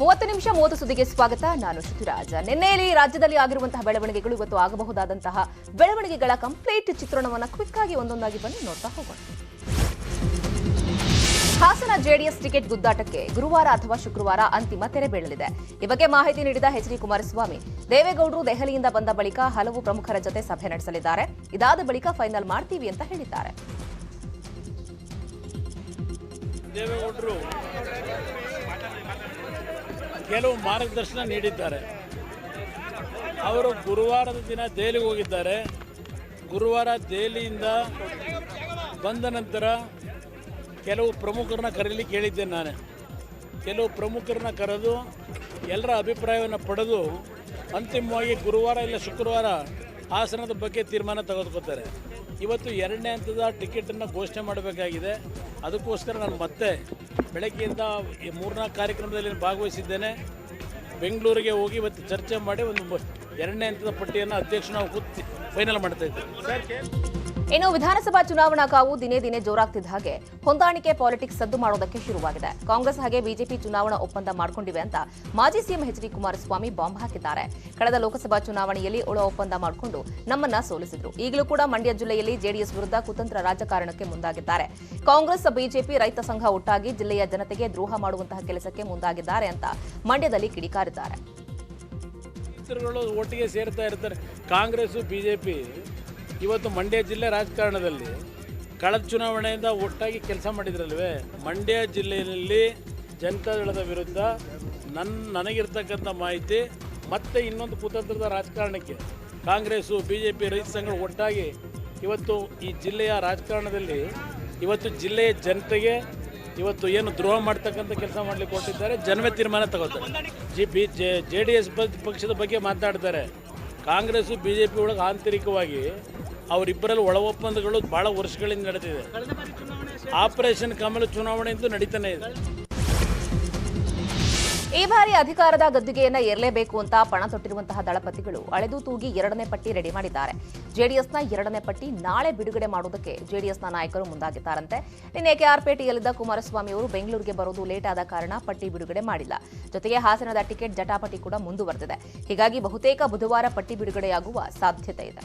ಮೂವತ್ತು ನಿಮಿಷ ಮೂವತ್ತು ಸುದ್ದಿಗೆ ಸ್ವಾಗತ. ನಾನು ಶ್ರುತಿರಾಜ್. ನಿನ್ನೆಯಲ್ಲಿ ರಾಜ್ಯದಲ್ಲಿ ಆಗಿರುವಂತಹ ಬೆಳವಣಿಗೆಗಳು ಇವತ್ತು ಆಗಬಹುದಾದಂತಹ ಬೆಳವಣಿಗೆಗಳ ಕಂಪ್ಲೀಟ್ ಚಿತ್ರಣವನ್ನು ಕ್ವಿಕ್ ಆಗಿ ಒಂದೊಂದಾಗಿ ಬನ್ನಿ, ನೋಡ್ತಾ ಹೋಗೋಣ. ಹಾಸನ ಜೆಡಿಎಸ್ ಟಿಕೆಟ್ ಗುದ್ದಾಟಕ್ಕೆ ಗುರುವಾರ ಅಥವಾ ಶುಕ್ರವಾರ ಅಂತಿಮ ತೆರೆ ಬೀಳಲಿದೆ. ಈ ಬಗ್ಗೆ ಮಾಹಿತಿ ನೀಡಿದ ಎಚ್ ಡಿ ಕುಮಾರಸ್ವಾಮಿ. ದೇವೇಗೌಡರು ದೆಹಲಿಯಿಂದ ಬಂದ ಬಳಿಕ ಹಲವು ಪ್ರಮುಖರ ಜೊತೆ ಸಭೆ ನಡೆಸಲಿದ್ದಾರೆ. ಇದಾದ ಬಳಿಕ ಫೈನಲ್ ಮಾಡ್ತೀವಿ ಅಂತ ಹೇಳಿದ್ದಾರೆ. ದೇವೇಗೌಡರು ಕೆಲವು ಮಾರ್ಗದರ್ಶನ ನೀಡಿದ್ದಾರೆ. ಅವರು ಗುರುವಾರದ ದಿನ ದೆಹಲಿಗೆ ಹೋಗಿದ್ದಾರೆ. ಗುರುವಾರ ದೆಹಲಿಯಿಂದ ಬಂದ ನಂತರ ಕೆಲವು ಪ್ರಮುಖರನ್ನ ಕರೀಲಿಕ್ಕೆ ಹೇಳಿದ್ದೇನೆ ನಾನು. ಕೆಲವು ಪ್ರಮುಖರನ್ನ ಕರೆದು ಎಲ್ಲರ ಅಭಿಪ್ರಾಯವನ್ನು ಪಡೆದು ಅಂತಿಮವಾಗಿ ಗುರುವಾರ ಇಲ್ಲ ಶುಕ್ರವಾರ ಹಾಸನದ ಬಗ್ಗೆ ತೀರ್ಮಾನ ತೆಗೆದುಕೊತಾರೆ ಇವತ್ತು ಎರಡನೇ ಹಂತದ ಟಿಕೆಟನ್ನು ಘೋಷಣೆ ಮಾಡಬೇಕಾಗಿದೆ. ಅದಕ್ಕೋಸ್ಕರ ನಾನು ಮತ್ತೆ ಬೆಳಗ್ಗೆಯಿಂದ ಈ ಮೂರ್ನಾಲ್ಕು ಕಾರ್ಯಕ್ರಮದಲ್ಲಿ ಭಾಗವಹಿಸಿದ್ದೇನೆ. ಬೆಂಗಳೂರಿಗೆ ಹೋಗಿ ಇವತ್ತು ಚರ್ಚೆ ಮಾಡಿ ಒಂದು ಎರಡನೇ ಹಂತದ ಪಟ್ಟಿಯನ್ನು ಅಧ್ಯಕ್ಷ ನಾವು ಕೂತು ಫೈನಲ್ ಮಾಡ್ತಾ ಇದ್ದೇವೆ. ಇನ್ನು ವಿಧಾನಸಭಾ ಚುನಾವಣಾ ಕಾವು ದಿನೇ ದಿನೇ ಜೋರಾಗ್ತಿದ್ದ ಹಾಗೆ ಹೊಂದಾಣಿಕೆ ಪಾಲಿಟಿಕ್ಸ್ ಸದ್ದು ಮಾಡೋದಕ್ಕೆ ಶುರುವಾಗಿದೆ. ಕಾಂಗ್ರೆಸ್ ಹಾಗೆ ಬಿಜೆಪಿ ಚುನಾವಣಾ ಒಪ್ಪಂದ ಮಾಡ್ಕೊಂಡಿವೆ ಅಂತ ಮಾಜಿ CM H D Kumaraswamy bomb ಹಾಕಿದ್ದಾರೆ. ಕಳೆದ ಲೋಕಸಭಾ ಚುನಾವಣೆಯಲ್ಲಿ ಒಳ ಒಪ್ಪಂದ ಮಾಡಿಕೊಂಡು ನಮ್ಮನ್ನ ಸೋಲಿಸಿದ್ರು. ಈಗಲೂ ಕೂಡ ಮಂಡ್ಯ ಜಿಲ್ಲೆಯಲ್ಲಿ ಜೆಡಿಎಸ್ ವಿರುದ್ಧ ಕುತಂತ್ರ ರಾಜಕಾರಣಕ್ಕೆ ಮುಂದಾಗಿದ್ದಾರೆ. ಕಾಂಗ್ರೆಸ್, ಬಿಜೆಪಿ ರೈತ ಸಂಘ ಒಟ್ಟಾಗಿ ಜಿಲ್ಲೆಯ ಜನತೆಗೆ ದ್ರೋಹ ಮಾಡುವಂತಹ ಕೆಲಸಕ್ಕೆ ಮುಂದಾಗಿದ್ದಾರೆ ಅಂತ ಮಂಡ್ಯದಲ್ಲಿ ಕಿಡಿಕಾರಿದ್ದಾರೆ. ಒಟ್ಟಿಗೆ ಸೇರ್ತಾ ಇರ್ತಾರೆ. ಕಾಂಗ್ರೆಸ್ ಬಿ ಜೆ ಪಿ ಇವತ್ತು ಮಂಡ್ಯ ಜಿಲ್ಲೆ ರಾಜಕಾರಣದಲ್ಲಿ ಕಳೆದ ಚುನಾವಣೆಯಿಂದ ಒಟ್ಟಾಗಿ ಕೆಲಸ ಮಾಡಿದ್ರಲ್ವೇ? ಮಂಡ್ಯ ಜಿಲ್ಲೆಯಲ್ಲಿ ಜನತಾದಳದ ವಿರುದ್ಧ ನನ್ನ ನನಗಿರ್ತಕ್ಕಂಥ ಮಾಹಿತಿ, ಮತ್ತೆ ಇನ್ನೊಂದು ಕುತಂತ್ರದ ರಾಜಕಾರಣಕ್ಕೆ ಕಾಂಗ್ರೆಸ್ಸು ಬಿ ಜೆ ಪಿ ರೈತ ಸಂಘಗಳು ಒಟ್ಟಾಗಿ ಇವತ್ತು ಈ ಜಿಲ್ಲೆಯ ರಾಜಕಾರಣದಲ್ಲಿ ಇವತ್ತು ಜಿಲ್ಲೆಯ ಜನತೆಗೆ ಇವತ್ತು ಏನು ದ್ರೋಹ ಮಾಡ್ತಕ್ಕಂಥ ಕೆಲಸ ಮಾಡಲಿಕ್ಕೆ ಕೊಟ್ಟಿದ್ದಾರೆ ಜನವೇ ತೀರ್ಮಾನ ತಗೋತಾರೆ. G, B, J D, S ಪಕ್ಷದ ಬಗ್ಗೆ ಮಾತಾಡ್ತಾರೆ. ಕಾಂಗ್ರೆಸ್ಸು ಬಿ ಜೆ ಪಿ ಒಳಗೆ ಆಂತರಿಕವಾಗಿ ಅವರಿಬ್ಬರಲ್ಲಿ ಒಳ ಒಪ್ಪಂದಗಳು ಭಾಳ ವರ್ಷಗಳಿಂದ ನಡೆದಿದೆ. ಆಪರೇಷನ್ ಕಮಲ ಚುನಾವಣೆ ಅಂತೂ ನಡೀತಾನೆ ಇದೆ. ಈ ಬಾರಿ ಅಧಿಕಾರದ ಗದ್ದುಗೆಯನ್ನ ಏರಲೇಬೇಕು ಅಂತ ಪಣ ತೊಟ್ಟಿರುವಂತಹ ದಳಪತಿಗಳು ಅಳೆದು ತೂಗಿ ಎರಡನೇ ಪಟ್ಟಿ ರೆಡಿ ಮಾಡಿದ್ದಾರೆ. ಜೆಡಿಎಸ್ನ ಎರಡನೇ ಪಟ್ಟಿ ನಾಳೆ ಬಿಡುಗಡೆ ಮಾಡುವುದಕ್ಕೆ ಜೆಡಿಎಸ್ನ ನಾಯಕರು ಮುಂದಾಗಿದ್ದಾರಂತೆ. ನಿನ್ನೆ ಕೆಆರ್ಪೇಟೆಯಲ್ಲಿದ್ದ ಕುಮಾರಸ್ವಾಮಿ ಅವರು ಬೆಂಗಳೂರಿಗೆ ಬರೋದು ಲೇಟ್ ಆದ ಕಾರಣ ಪಟ್ಟಿ ಬಿಡುಗಡೆ ಮಾಡಿಲ್ಲ. ಜೊತೆಗೆ ಹಾಸನದ ಟಿಕೆಟ್ ಜಟಾಪಟಿ ಕೂಡ ಮುಂದುವರೆದಿದೆ. ಹೀಗಾಗಿ ಬಹುತೇಕ ಬುಧವಾರ ಪಟ್ಟಿ ಬಿಡುಗಡೆಯಾಗುವ ಸಾಧ್ಯತೆ ಇದೆ.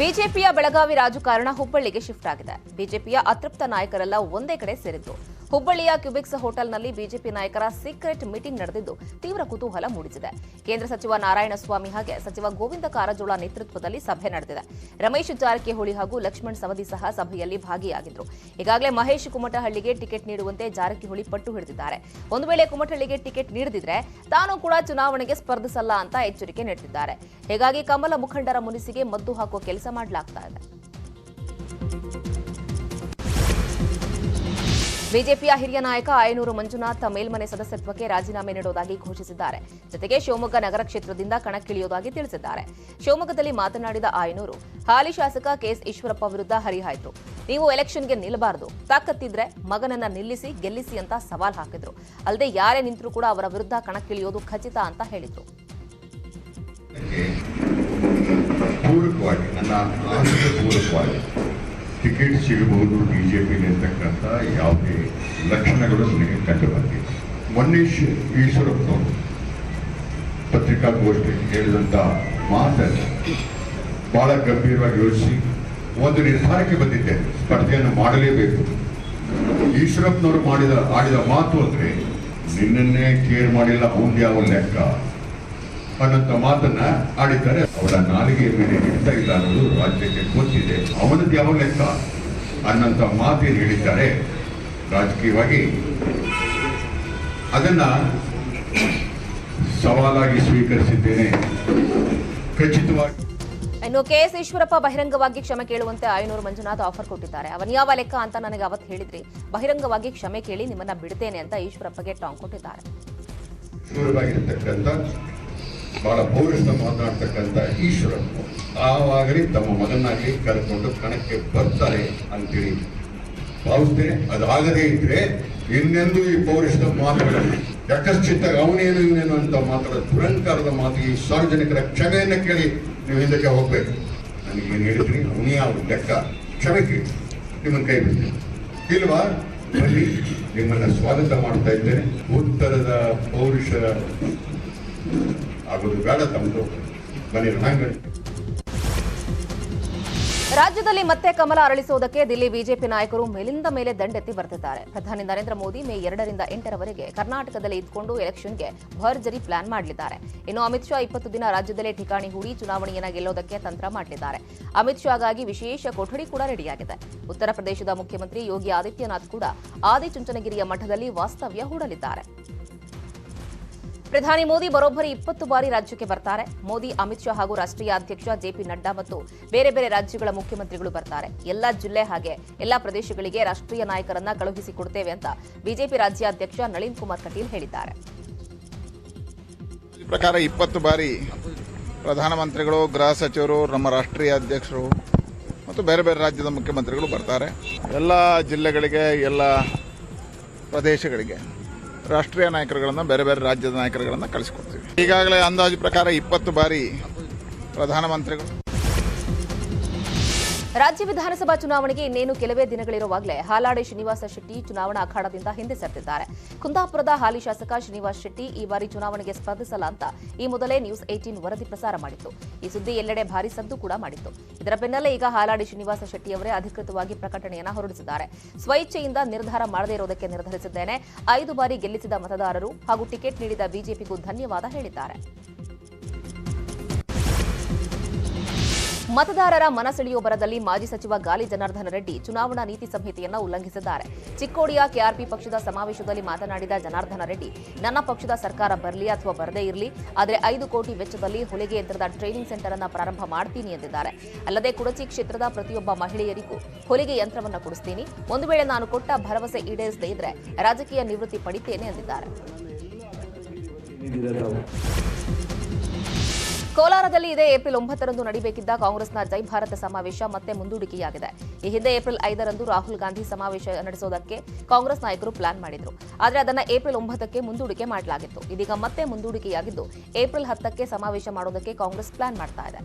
ಬಿಜೆಪಿಯ ಬೆಳಗಾವಿ ರಾಜಕಾರಣ ಹುಬ್ಬಳ್ಳಿಗೆ ಶಿಫ್ಟ್ ಆಗಿದೆ. ಬಿಜೆಪಿಯ ಅತೃಪ್ತ ನಾಯಕರೆಲ್ಲ ಒಂದೇ ಕಡೆ ಸೇರಿದ್ದು ಹುಬ್ಬಳ್ಳಿಯ ಕ್ಯುಬಿಕ್ಸ್ ಹೋಟೆಲ್ನಲ್ಲಿ ಬಿಜೆಪಿ ನಾಯಕರ ಸೀಕ್ರೆಟ್ ಮೀಟಿಂಗ್ ನಡೆದಿದ್ದು ತೀವ್ರ ಕುತೂಹಲ ಮೂಡಿಸಿದೆ. ಕೇಂದ್ರ ಸಚಿವ ನಾರಾಯಣಸ್ವಾಮಿ ಹಾಗೆ ಸಚಿವ ಗೋವಿಂದ ಕಾರಜೋಳ ನೇತೃತ್ವದಲ್ಲಿ ಸಭೆ ನಡೆದಿದೆ. ರಮೇಶ್ ಜಾರಕಿಹೊಳಿ ಹಾಗೂ ಲಕ್ಷ್ಮಣ್ ಸವದಿ ಸಹ ಸಭೆಯಲ್ಲಿ ಭಾಗಿಯಾಗಿದ್ರು. ಈಗಾಗಲೇ ಮಹೇಶ್ ಕುಮಟಹಳ್ಳಿಗೆ ಟಿಕೆಟ್ ನೀಡುವಂತೆ ಜಾರಕಿಹೊಳಿ ಪಟ್ಟು ಹಿಡಿದಿದ್ದಾರೆ. ಒಂದು ವೇಳೆ ಕುಮಟಹಳ್ಳಿಗೆ ಟಿಕೆಟ್ ನೀಡದಿದ್ರೆ ತಾನು ಕೂಡ ಚುನಾವಣೆಗೆ ಸ್ಪರ್ಧಿಸಲ್ಲ ಅಂತ ಎಚ್ಚರಿಕೆ ನೀಡಿದ್ದಾರೆ ಹೀಗಾಗಿ ಕಮಲ ಮುಖಂಡರ ಮುನಿಸಿಗೆ ಮದ್ದು ಹಾಕುವ ಕೆಲಸ ಮಾಡಲಾಗ್ತಾ ಇದೆ. ಬಿಜೆಪಿಯ ಹಿರಿಯ ನಾಯಕ ಆಯನೂರು ಮಂಜುನಾಥ್ ಮೇಲ್ಮನೆ ಸದಸ್ಯತ್ವಕ್ಕೆ ರಾಜೀನಾಮೆ ನೀಡುವುದಾಗಿ ಘೋಷಿಸಿದ್ದಾರೆ. ಜೊತೆಗೆ ಶಿವಮೊಗ್ಗ ನಗರ ಕ್ಷೇತ್ರದಿಂದ ಕಣಕ್ಕಿಳಿಯುವುದಾಗಿ ತಿಳಿಸಿದ್ದಾರೆ. ಶಿವಮೊಗ್ಗದಲ್ಲಿ ಮಾತನಾಡಿದ ಆಯನೂರು, ಹಾಲಿ ಶಾಸಕ ಕೆಎಸ್ ಈಶ್ವರಪ್ಪ ವಿರುದ್ಧ ಹರಿಹಾಯ್ತು. ನೀವು ಎಲೆಕ್ಷನ್ಗೆ ನಿಲ್ಲಬಾರದು. ತಾಕತ್ತಿದ್ರೆ ಮಗನನ್ನ ನಿಲ್ಲಿಸಿ, ಗೆಲ್ಲಿಸಿ ಅಂತ ಸವಾಲ್ ಹಾಕಿದ್ರು. ಅಲ್ಲದೆ ಯಾರೇ ನಿಂತರೂ ಕೂಡ ಅವರ ವಿರುದ್ಧ ಕಣಕ್ಕಿಳಿಯೋದು ಖಚಿತ ಅಂತ ಹೇಳಿದ್ರು. ಟಿಕೆಟ್ ಸಿಗಬಹುದು ಬಿಜೆಪಿ ಅಂತಕ್ಕಂಥ ಯಾವುದೇ ಲಕ್ಷಣಗಳು ನನಗೆ ಕಂಡು ಬಂದಿಲ್ಲ ಮೊನ್ನೆ ಶ್- ಈಶ್ವರಪ್ಪನವರು ಪತ್ರಿಕಾಗೋಷ್ಠಿ ಹೇಳಿದಂಥ ಮಾತನ್ನು ಬಹಳ ಗಂಭೀರವಾಗಿ ಯೋಚಿಸಿ ಒಂದು ನಿರ್ಧಾರಕ್ಕೆ ಬಂದಿದ್ದೆ. ಸ್ಪರ್ಧೆಯನ್ನು ಮಾಡಲೇಬೇಕು. ಈಶ್ವರಪ್ಪನವರು ಮಾಡಿದ, ಆಡಿದ ಮಾತು ಅಂದರೆ ನಿನ್ನನ್ನೇ ಕೇರ್ ಮಾಡಿಲ್ಲ, ಅವನ್ ಯಾವ ಲೆಕ್ಕ ಅನ್ನೋಂಥ ಮಾತನ್ನ ಆಡಿದ್ದಾರೆ. ಅವರ ನಾಲಿಗೆಯ ಮೇಲೆ ಇಡ್ತಾ ಇಲ್ಲ ಅನ್ನೋದು ರಾಜ್ಯಕ್ಕೆ ಗೊತ್ತಿದೆ. ಅವನದ್ದು ಯಾವ ಲೆಕ್ಕ? ಅನ್ನೋಂಥ ಮಾತೇನು ಹೇಳಿದ್ದಾರೆ. ರಾಜಕೀಯವಾಗಿ ಅದನ್ನ ಸವಾಲಾಗಿ ಸ್ವೀಕರಿಸಿದ್ದೇನೆ. ಖಚಿತವಾಗಿ ಇನ್ನು ಕೆಎಸ್ ಈಶ್ವರಪ್ಪ ಬಹಿರಂಗವಾಗಿ ಕ್ಷಮೆ ಕೇಳುವಂತೆ ಆಯನೂರು ಮಂಜುನಾಥ್ ಆಫರ್ ಕೊಟ್ಟಿದ್ದಾರೆ. ಅವನ್ ಯಾವ ಲೆಕ್ಕ ಅಂತ ನನಗೆ ಅವತ್ತು ಹೇಳಿದ್ರಿ. ಬಹಿರಂಗವಾಗಿ ಕ್ಷಮೆ ಕೇಳಿ ನಿಮ್ಮನ್ನ ಬಿಡ್ತೇನೆ ಅಂತ ಈಶ್ವರಪ್ಪಗೆ ಟಾಂಗ್ ಕೊಟ್ಟಿದ್ದಾರೆ. ಬಹಳ ಪೌರಸ್ಥ ಮಾತನಾಡ್ತಕ್ಕಂಥ ಈಶ್ವರಪ್ಪ ಆವಾಗಲೇ ತಮ್ಮ ಮಗನಾಗಿ ಕರ್ಕೊಂಡು ಕಣಕ್ಕೆ ಬರ್ತಾರೆ ಅಂತೇಳಿ ಭಾವಿಸ್ತೇನೆ ಅದಾಗದೇ ಇದ್ರೆ ಇನ್ನೆಂದೂ ಈ ಪೌರಿಷ್ಠ ಮಾತುಗಳನ್ನು ಯಕಶ್ಚಿತ್ತ ಅವನೇನು ಇವನೇನು ಅಂತ ಮಾತಾಡೋ ದುರಂಕಾರದ ಮಾತು ಈ ಸಾರ್ವಜನಿಕರ ಕ್ಷಮೆಯನ್ನು ಕೇಳಿ ನೀವು ಹಿಂದಕ್ಕೆ ಹೋಗ್ಬೇಕು. ಏನ್ ಹೇಳಿದ್ರಿ? ಅವನೇ ಲೆಕ್ಕ. ಕ್ಷಮೆ ಕೇಳಿ. ನಿಮ್ಮನ್ನು ಕೈ ಬಿಡ್ತೀನಿ ಇಲ್ವಾ? ಬನ್ನಿ. ನಿಮ್ಮನ್ನ ಸ್ವಾಗತ ಮಾಡ್ತಾ ಇದ್ದೇನೆ. ಉತ್ತರದ ಪೌರುಷ ಆಗೋದು ಬೇಡ ತಮ್ಮದು ಮನೆ ರಾಜ್ಯದಲ್ಲಿ ಮತ್ತೆ ಕಮಲ ಅರಳಿಸುವುದಕ್ಕೆ ದಿಲ್ಲಿ ಬಿಜೆಪಿ ನಾಯಕರು ಮೇಲಿಂದ ಮೇಲೆ ದಂಡೆತ್ತಿ ಬರ್ತಿದ್ದಾರೆ. ಪ್ರಧಾನಿ ನರೇಂದ್ರ ಮೋದಿ ಮೇ ಎರಡರಿಂದ ಎಂಟರವರೆಗೆ ಕರ್ನಾಟಕದಲ್ಲಿ ಇದ್ಕೊಂಡು ಎಲೆಕ್ಷನ್ಗೆ ಭರ್ಜರಿ ಪ್ಲಾನ್ ಮಾಡಲಿದ್ದಾರೆ. ಇನ್ನು ಅಮಿತ್ ಶಾ ಇಪ್ಪತ್ತು ದಿನ ರಾಜ್ಯದಲ್ಲೇ ಠಿಕಾಣಿ ಹೂಡಿ ಚುನಾವಣೆಯನ್ನ ಗೆಲ್ಲೋದಕ್ಕೆ ತಂತ್ರ ಮಾಡಲಿದ್ದಾರೆ. ಅಮಿತ್ ಶಾಗಾಗಿ ವಿಶೇಷ ಕೊಠಡಿ ಕೂಡ ರೆಡಿಯಾಗಿದೆ. ಉತ್ತರ ಪ್ರದೇಶದ ಮುಖ್ಯಮಂತ್ರಿ ಯೋಗಿ ಆದಿತ್ಯನಾಥ್ ಕೂಡ ಆದಿಚುಂಚನಗಿರಿಯ ಮಠದಲ್ಲಿ ವಾಸ್ತವ್ಯ ಹೂಡಲಿದ್ದಾರೆ. ಪ್ರಧಾನಿ ಮೋದಿ ಬರೋಬ್ಬರಿ ಇಪ್ಪತ್ತು ಬಾರಿ ರಾಜ್ಯಕ್ಕೆ ಬರ್ತಾರೆ. ಮೋದಿ, ಅಮಿತ್ ಶಾ ಹಾಗೂ ರಾಷ್ಟ್ರೀಯ ಅಧ್ಯಕ್ಷ ಜೆಪಿ ನಡ್ಡಾ ಮತ್ತು ಬೇರೆ ಬೇರೆ ರಾಜ್ಯಗಳ ಮುಖ್ಯಮಂತ್ರಿಗಳು ಬರ್ತಾರೆ. ಎಲ್ಲ ಜಿಲ್ಲೆ ಹಾಗೆ ಎಲ್ಲ ಪ್ರದೇಶಗಳಿಗೆ ರಾಷ್ಟ್ರೀಯ ನಾಯಕರನ್ನ ಕಳುಹಿಸಿಕೊಡ್ತೇವೆ ಅಂತ ಬಿಜೆಪಿ ರಾಜ್ಯಾಧ್ಯಕ್ಷ ನಳಿನ್ ಕುಮಾರ್ ಕಟೀಲ್ ಹೇಳಿದ್ದಾರೆ. ಪ್ರಕಾರ ಇಪ್ಪತ್ತು ಬಾರಿ ಪ್ರಧಾನಮಂತ್ರಿಗಳು, ಗೃಹ ಸಚಿವರು, ನಮ್ಮ ರಾಷ್ಟ್ರೀಯ ಅಧ್ಯಕ್ಷರು ಮತ್ತು ಬೇರೆ ಬೇರೆ ರಾಜ್ಯದ ಮುಖ್ಯಮಂತ್ರಿಗಳು ಬರ್ತಾರೆ. ಎಲ್ಲ ಜಿಲ್ಲೆಗಳಿಗೆ, ಎಲ್ಲ ಪ್ರದೇಶಗಳಿಗೆ ರಾಷ್ಟ್ರೀಯ ನಾಯಕರುಗಳನ್ನು ಬೇರೆ ಬೇರೆ ರಾಜ್ಯದ ನಾಯಕರುಗಳನ್ನು ಕಳಿಸ್ಕೊಡ್ತೀವಿ. ಈಗಾಗಲೇ ಅಂದಾಜು ಪ್ರಕಾರ ಇಪ್ಪತ್ತು ಬಾರಿ ಪ್ರಧಾನಮಂತ್ರಿಗಳು ರಾಜ್ಯ ವಿಧಾನಸಭಾ ಚುನಾವಣೆಗೆ ಇನ್ನೇನು ಕೆಲವೇ ದಿನಗಳಿರುವಾಗಲೇ ಹಾಲಾಡಿ ಶ್ರೀನಿವಾಸ ಶೆಟ್ಟಿ ಚುನಾವಣಾ ಅಖಾಡದಿಂದ ಹಿಂದೆ ಸರಿದಿದ್ದಾರೆ. ಕುಂದಾಪುರದ ಹಾಲಿ ಶಾಸಕ ಶ್ರೀನಿವಾಸ್ ಶೆಟ್ಟಿ ಈ ಬಾರಿ ಚುನಾವಣೆಗೆ ಸ್ಪರ್ಧಿಸಲ್ಲ ಅಂತ ಈ ಮೊದಲೇ ನ್ಯೂಸ್ ಏಟೀನ್ ವರದಿ ಪ್ರಸಾರ ಮಾಡಿತ್ತು. ಈ ಸುದ್ದಿ ಎಲ್ಲೆಡೆ ಭಾರಿ ಸದ್ದು ಕೂಡ ಮಾಡಿತ್ತು. ಇದರ ಬೆನ್ನಲ್ಲೇ ಈಗ ಹಾಲಾಡಿ ಶ್ರೀನಿವಾಸ ಶೆಟ್ಟಿ ಅವರೇ ಅಧಿಕೃತವಾಗಿ ಪ್ರಕಟಣೆಯನ್ನು ಹೊರಡಿಸಿದ್ದಾರೆ. ಸ್ವಇಚ್ಛೆಯಿಂದ ನಿರ್ಧಾರ ಮಾಡದೇ ಇರೋದಕ್ಕೆ ನಿರ್ಧರಿಸಿದ್ದೇನೆ. ಐದು ಬಾರಿ ಗೆಲ್ಲಿಸಿದ ಮತದಾರರು ಹಾಗೂ ಟಿಕೆಟ್ ನೀಡಿದ ಬಿಜೆಪಿಗೂ ಧನ್ಯವಾದ ಹೇಳಿದ್ದಾರೆ. ಮತದಾರರ ಮನಸೆಳೆಯುವ ಬರದಲ್ಲಿ ಮಾಜಿ ಸಚಿವ ಗಾಲಿ ಜನಾರ್ದನ ರೆಡ್ಡಿ ಚುನಾವಣಾ ನೀತಿ ಸಂಹಿತೆಯನ್ನು ಉಲ್ಲಂಘಿಸಿದ್ದಾರೆ. ಚಿಕ್ಕೋಡಿಯ ಕೆಆರ್ಪಿ ಪಕ್ಷದ ಸಮಾವೇಶದಲ್ಲಿ ಮಾತನಾಡಿದ ಜನಾರ್ದನ ರೆಡ್ಡಿ, ನನ್ನ ಪಕ್ಷದ ಸರ್ಕಾರ ಬರಲಿ ಅಥವಾ ಬರದೇ ಇರಲಿ, ಆದರೆ ಐದು ಕೋಟಿ ವೆಚ್ಚದಲ್ಲಿ ಹೊಲಿಗೆ ಯಂತ್ರದ ಟ್ರೈನಿಂಗ್ ಸೆಂಟರ್ ಅನ್ನು ಪ್ರಾರಂಭ ಮಾಡ್ತೀನಿ ಎಂದಿದ್ದಾರೆ. ಅಲ್ಲದೆ ಕುಡಚಿ ಕ್ಷೇತ್ರದ ಪ್ರತಿಯೊಬ್ಬ ಮಹಿಳೆಯರಿಗೂ ಹೊಲಿಗೆ ಯಂತ್ರವನ್ನು ಕೊಡಿಸ್ತೀನಿ. ಒಂದು ವೇಳೆ ನಾನು ಕೊಟ್ಟ ಭರವಸೆ ಈಡೇರಿಸದೇ ಇದ್ರೆ ರಾಜಕೀಯ ನಿವೃತ್ತಿ ಪಡಿತೇನೆ ಎಂದಿದ್ದಾರೆ. ಕೋಲಾರದಲ್ಲಿ ಇದೇ ಏಪ್ರಿಲ್ ಒಂಬತ್ತರಂದು ನಡೆಯಬೇಕಿದ್ದ ಕಾಂಗ್ರೆಸ್ನ ಜೈ ಭಾರತ ಸಮಾವೇಶ ಮತ್ತೆ ಮುಂದೂಡಿಕೆಯಾಗಿದೆ. ಈ ಹಿಂದೆ ಏಪ್ರಿಲ್ ಐದರಂದು ರಾಹುಲ್ ಗಾಂಧಿ ಸಮಾವೇಶ ನಡೆಸೋದಕ್ಕೆ ಕಾಂಗ್ರೆಸ್ ನಾಯಕರು ಪ್ಲಾನ್ ಮಾಡಿದ್ರು. ಆದರೆ ಅದನ್ನ ಏಪ್ರಿಲ್ ಒಂಬತ್ತಕ್ಕೆ ಮುಂದೂಡಿಕೆ ಮಾಡಲಾಗಿತ್ತು. ಇದೀಗ ಮತ್ತೆ ಮುಂದೂಡಿಕೆಯಾಗಿದ್ದು ಏಪ್ರಿಲ್ ಹತ್ತಕ್ಕೆ ಸಮಾವೇಶ ಮಾಡೋದಕ್ಕೆ ಕಾಂಗ್ರೆಸ್ ಪ್ಲಾನ್ ಮಾಡ್ತಾ ಇದೆ.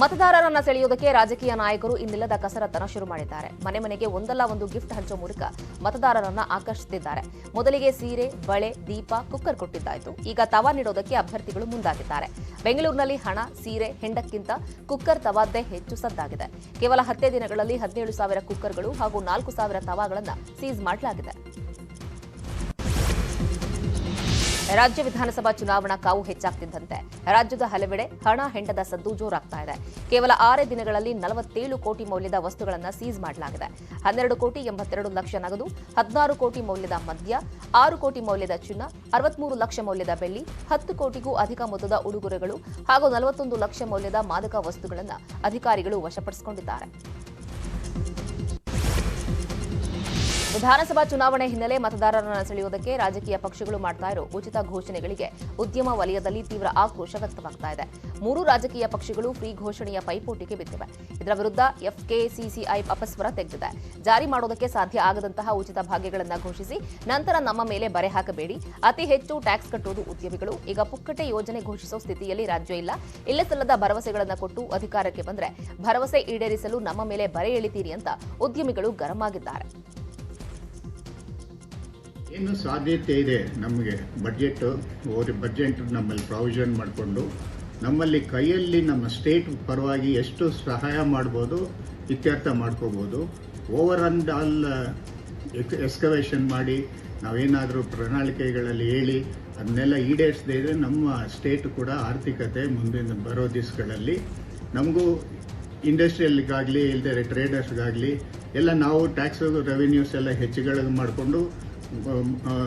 ಮತದಾರರನ್ನ ಸೆಳೆಯುವುದಕ್ಕೆ ರಾಜಕೀಯ ನಾಯಕರು ಇನ್ನಿಲ್ಲದ ಕಸರತ್ತನ್ನು ಶುರು ಮಾಡಿದ್ದಾರೆ. ಮನೆ ಮನೆಗೆ ಒಂದಲ್ಲ ಒಂದು ಗಿಫ್ಟ್ ಹಂಚೋ ಮೂಲಕ ಮತದಾರರನ್ನ ಆಕರ್ಷಿಸುತ್ತಿದ್ದಾರೆ. ಮೊದಲಿಗೆ ಸೀರೆ, ಬಳೆ, ದೀಪ, ಕುಕ್ಕರ್ ಕೊಟ್ಟಿದ್ದಾಯಿತು. ಈಗ ತವಾ ನೀಡೋದಕ್ಕೆ ಅಭ್ಯರ್ಥಿಗಳು ಮುಂದಾಗಿದ್ದಾರೆ. ಬೆಂಗಳೂರಿನಲ್ಲಿ ಹಣ, ಸೀರೆ, ಹೆಂಡಕ್ಕಿಂತ ಕುಕ್ಕರ್ ತವಾದ್ದೇ ಹೆಚ್ಚು ಸದ್ದಾಗಿದೆ. ಕೇವಲ ಹತ್ತೇ ದಿನಗಳಲ್ಲಿ ಹದಿನೇಳು ಸಾವಿರ ಕುಕ್ಕರ್ಗಳು ಹಾಗೂ ನಾಲ್ಕು ಸಾವಿರ ತವಾಗಳನ್ನು ಸೀಸ್ ಮಾಡಲಾಗಿದೆ. ರಾಜ್ಯ ವಿಧಾನಸಭಾ ಚುನಾವಣಾ ಕಾವು ಹೆಚ್ಚಾಗ್ತಿದ್ದಂತೆ. ರಾಜ್ಯದ ಹಲವೆಡೆ ಹಣ ಹೆಂಡದ ಸದ್ದು ಜೋರಾಗ್ತಾ ಇದೆ. ಕೇವಲ ಆರೇ ದಿನಗಳಲ್ಲಿ ನಲವತ್ತೇಳು ಕೋಟಿ ಮೌಲ್ಯದ ವಸ್ತುಗಳನ್ನು ಸೀಸ್ ಮಾಡಲಾಗಿದೆ. ಹನ್ನೆರಡು ಕೋಟಿ ಎಂಬತ್ತೆರಡು ಲಕ್ಷ ನಗದು, ಹದಿನಾರು ಕೋಟಿ ಮೌಲ್ಯದ ಮದ್ಯ, ಆರು ಕೋಟಿ ಮೌಲ್ಯದ ಚಿನ್ನ, ಅರವತ್ಮೂರು ಲಕ್ಷ ಮೌಲ್ಯದ ಬೆಳ್ಳಿ, ಹತ್ತು ಕೋಟಿಗೂ ಅಧಿಕ ಮೊತ್ತದ ಉಡುಗೊರೆಗಳು ಹಾಗೂ ನಲವತ್ತೊಂದು ಲಕ್ಷ ಮೌಲ್ಯದ ಮಾದಕ ವಸ್ತುಗಳನ್ನು ಅಧಿಕಾರಿಗಳು ವಶಪಡಿಸಿಕೊಂಡಿದ್ದಾರೆ. ವಿಧಾನಸಭಾ ಚುನಾವಣೆ ಹಿನ್ನೆಲೆ ಮತದಾರರನ್ನು ಸೆಳೆಯುವುದಕ್ಕೆ ರಾಜಕೀಯ ಪಕ್ಷಗಳು ಮಾಡ್ತಾ ಇರೋ ಉಚಿತ ಘೋಷಣೆಗಳಿಗೆ ಉದ್ಯಮ ವಲಯದಲ್ಲಿ ತೀವ್ರ ಆಕ್ರೋಶ ವ್ಯಕ್ತವಾಗ್ತಾ ಇದೆ. ಮೂರು ರಾಜಕೀಯ ಪಕ್ಷಗಳು ಫ್ರೀ ಘೋಷಣೆಯ ಪೈಪೋಟಿಗೆ ಬಿದ್ದಿವೆ. ಇದರ ವಿರುದ್ಧ ಎಫ್ಕೆಸಿಸಿಐ ಅಪಸ್ವರ ತೆಗೆದಿದೆ. ಜಾರಿ ಮಾಡೋದಕ್ಕೆ ಸಾಧ್ಯ ಆಗದಂತಹ ಉಚಿತ ಭಾಗ್ಯಗಳನ್ನು ಘೋಷಿಸಿ ನಂತರ ನಮ್ಮ ಮೇಲೆ ಬರೆ ಹಾಕಬೇಡಿ. ಅತಿ ಹೆಚ್ಚು ಟ್ಯಾಕ್ಸ್ ಕಟ್ಟುವುದು ಉದ್ಯಮಿಗಳು. ಈಗ ಪುಕ್ಕಟೆ ಯೋಜನೆ ಘೋಷಿಸೋ ಸ್ಥಿತಿಯಲ್ಲಿ ರಾಜ್ಯ ಇಲ್ಲ. ಇಲ್ಲಸಲ್ಲದ ಭರವಸೆಗಳನ್ನು ಕೊಟ್ಟು ಅಧಿಕಾರಕ್ಕೆ ಬಂದ್ರೆ ಭರವಸೆ ಈಡೇರಿಸಲು ನಮ್ಮ ಮೇಲೆ ಬರೆ ಎಳಿತೀರಿ ಅಂತ ಉದ್ಯಮಿಗಳು ಗರಂ ಆಗಿದ್ದಾರೆ. ಏನು ಸಾಧ್ಯತೆ ಇದೆ ನಮಗೆ? ಬಡ್ಜೆಟ್ ಓರಿ ಬಡ್ಜೆಟ್ ನಮ್ಮಲ್ಲಿ ಪ್ರಾವಿಷನ್ ಮಾಡಿಕೊಂಡು ನಮ್ಮಲ್ಲಿ ಕೈಯಲ್ಲಿ ನಮ್ಮ ಸ್ಟೇಟ್ ಪರವಾಗಿ ಎಷ್ಟು ಸಹಾಯ ಮಾಡ್ಬೋದು, ಇತ್ಯರ್ಥ ಮಾಡ್ಕೋಬೋದು ಓವರ್ ಅಂಡ್ ಆಲ್ ಎಕ್ಸ್ಕವೇಷನ್ ಮಾಡಿ ನಾವೇನಾದರೂ ಪ್ರಣಾಳಿಕೆಗಳಲ್ಲಿ ಹೇಳಿ ಅದನ್ನೆಲ್ಲ ಈಡೇರಿಸದೇ ಇದ್ರೆ ನಮ್ಮ ಸ್ಟೇಟ್ ಕೂಡ ಆರ್ಥಿಕತೆ ಮುಂದಿನ ಬರೋ ದಿವಸಗಳಲ್ಲಿ ನಮಗೂ ಇಂಡಸ್ಟ್ರಿಯಲ್ಗಾಗಲಿ ಇಲ್ಲದೆ ಟ್ರೇಡರ್ಸ್ಗಾಗಲಿ ಎಲ್ಲ ನಾವು ಟ್ಯಾಕ್ಸ್ ರೆವಿನ್ಯೂಸ್ ಎಲ್ಲ ಹೆಚ್ಚುಗಳಿಗೆ ಮಾಡಿಕೊಂಡು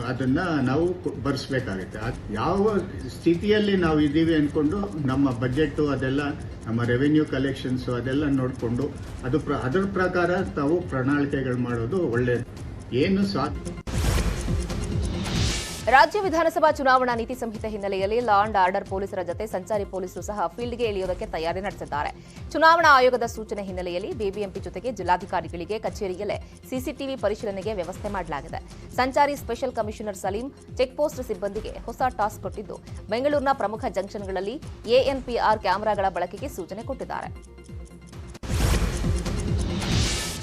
ಅದನ್ನು ನಾವು ಭರಿಸ್ಬೇಕಾಗುತ್ತೆ ಅದ್ ಯಾವ ಸ್ಥಿತಿಯಲ್ಲಿ ನಾವು ಇದ್ದೀವಿ ಅಂದ್ಕೊಂಡು ನಮ್ಮ ಬಜೆಟ್ಟು ಅದೆಲ್ಲ, ನಮ್ಮ ರೆವೆನ್ಯೂ ಕಲೆಕ್ಷನ್ಸು ಅದೆಲ್ಲ ನೋಡಿಕೊಂಡು ಅದು ಪ್ರ, ಅದ್ರ ಪ್ರಕಾರ ತಾವು ಪ್ರಣಾಳಿಕೆಗಳು ಮಾಡೋದು ಒಳ್ಳೆಯದು ಏನು ಸಾಧ್ಯ ರಾಜ್ಯ ವಿಧಾನಸಭಾ ಚುನಾವಣಾ ನೀತಿ ಸಂಹಿತೆ ಹಿನ್ನೆಲೆಯಲ್ಲಿ ಲಾ ಅಂಡ್ ಆರ್ಡರ್ ಪೊಲೀಸರ ಜತೆ ಸಂಚಾರಿ ಪೊಲೀಸರು ಸಹ ಫೀಲ್ಡ್ಗೆ ಇಳಿಯೋದಕ್ಕೆ ತಯಾರಿ ನಡೆಸಿದ್ದಾರೆ. ಚುನಾವಣಾ ಆಯೋಗದ ಸೂಚನೆ ಹಿನ್ನೆಲೆಯಲ್ಲಿ ಬಿಬಿಎಂಪಿ ಜೊತೆಗೆ ಜಿಲ್ಲಾಧಿಕಾರಿಗಳಿಗೆ ಕಚೇರಿಯಲ್ಲೇ ಸಿಸಿಟಿವಿ ಪರಿಶೀಲನೆಗೆ ವ್ಯವಸ್ಥೆ ಮಾಡಲಾಗಿದೆ. ಸಂಚಾರಿ ಸ್ಪೆಷಲ್ ಕಮಿಷನರ್ ಸಲೀಂ ಚೆಕ್ಪೋಸ್ಟ್ ಸಿಬ್ಬಂದಿಗೆ ಹೊಸ ಟಾಸ್ಕ್ ಕೊಟ್ಟಿದ್ದು. ಬೆಂಗಳೂರಿನ ಪ್ರಮುಖ ಜಂಕ್ಷನ್ಗಳಲ್ಲಿ ಎಎನ್ಪಿಆರ್ ಕ್ಯಾಮೆರಾಗಳ ಬಳಕೆಗೆ ಸೂಚನೆ ಕೊಟ್ಟಿದ್ದಾರೆ.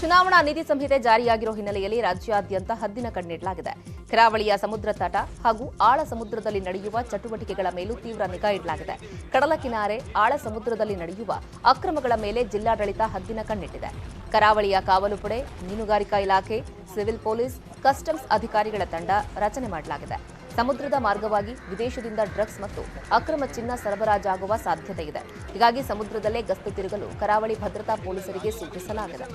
ಚುನಾವಣಾ ನೀತಿ ಸಂಹಿತೆ ಜಾರಿಯಾಗಿರೋ ಹಿನ್ನೆಲೆಯಲ್ಲಿ ರಾಜ್ಯಾದ್ಯಂತ ಹದ್ದಿನ ಕಣ್ಣಿಡಲಾಗಿದೆ. ಕರಾವಳಿಯ ಸಮುದ್ರ ತಟ ಹಾಗೂ ಆಳ ಸಮುದ್ರದಲ್ಲಿ ನಡೆಯುವ ಚಟುವಟಿಕೆಗಳ ಮೇಲೂ ತೀವ್ರ ನಿಗಾ ಇಡಲಾಗಿದೆ. ಕಡಲ ಕಿನಾರೆ, ಆಳ ಸಮುದ್ರದಲ್ಲಿ ನಡೆಯುವ ಅಕ್ರಮಗಳ ಮೇಲೆ ಜಿಲ್ಲಾಡಳಿತ ಹದ್ದಿನ ಕಣ್ಣಿಟ್ಟಿದೆ. ಕರಾವಳಿಯ ಕಾವಲು ಪಡೆ ಮೀನುಗಾರಿಕಾ ಇಲಾಖೆ, ಸಿವಿಲ್ ಪೊಲೀಸ್, ಕಸ್ಟಮ್ಸ್ ಅಧಿಕಾರಿಗಳ ತಂಡ ರಚನೆ ಮಾಡಲಾಗಿದೆ. ಸಮುದ್ರದ ಮಾರ್ಗವಾಗಿ ವಿದೇಶದಿಂದ ಡ್ರಗ್ಸ್ ಮತ್ತು ಅಕ್ರಮ ಚಿನ್ನ ಸರಬರಾಜಾಗುವ ಸಾಧ್ಯತೆ ಇದೆ ಹೀಗಾಗಿ ಸಮುದ್ರದಲ್ಲೇ ಗಸ್ತು ತಿರುಗಲು ಕರಾವಳಿ ಭದ್ರತಾ ಪೊಲೀಸರಿಗೆ ಸೂಚಿಸಲಾಗಿದೆ.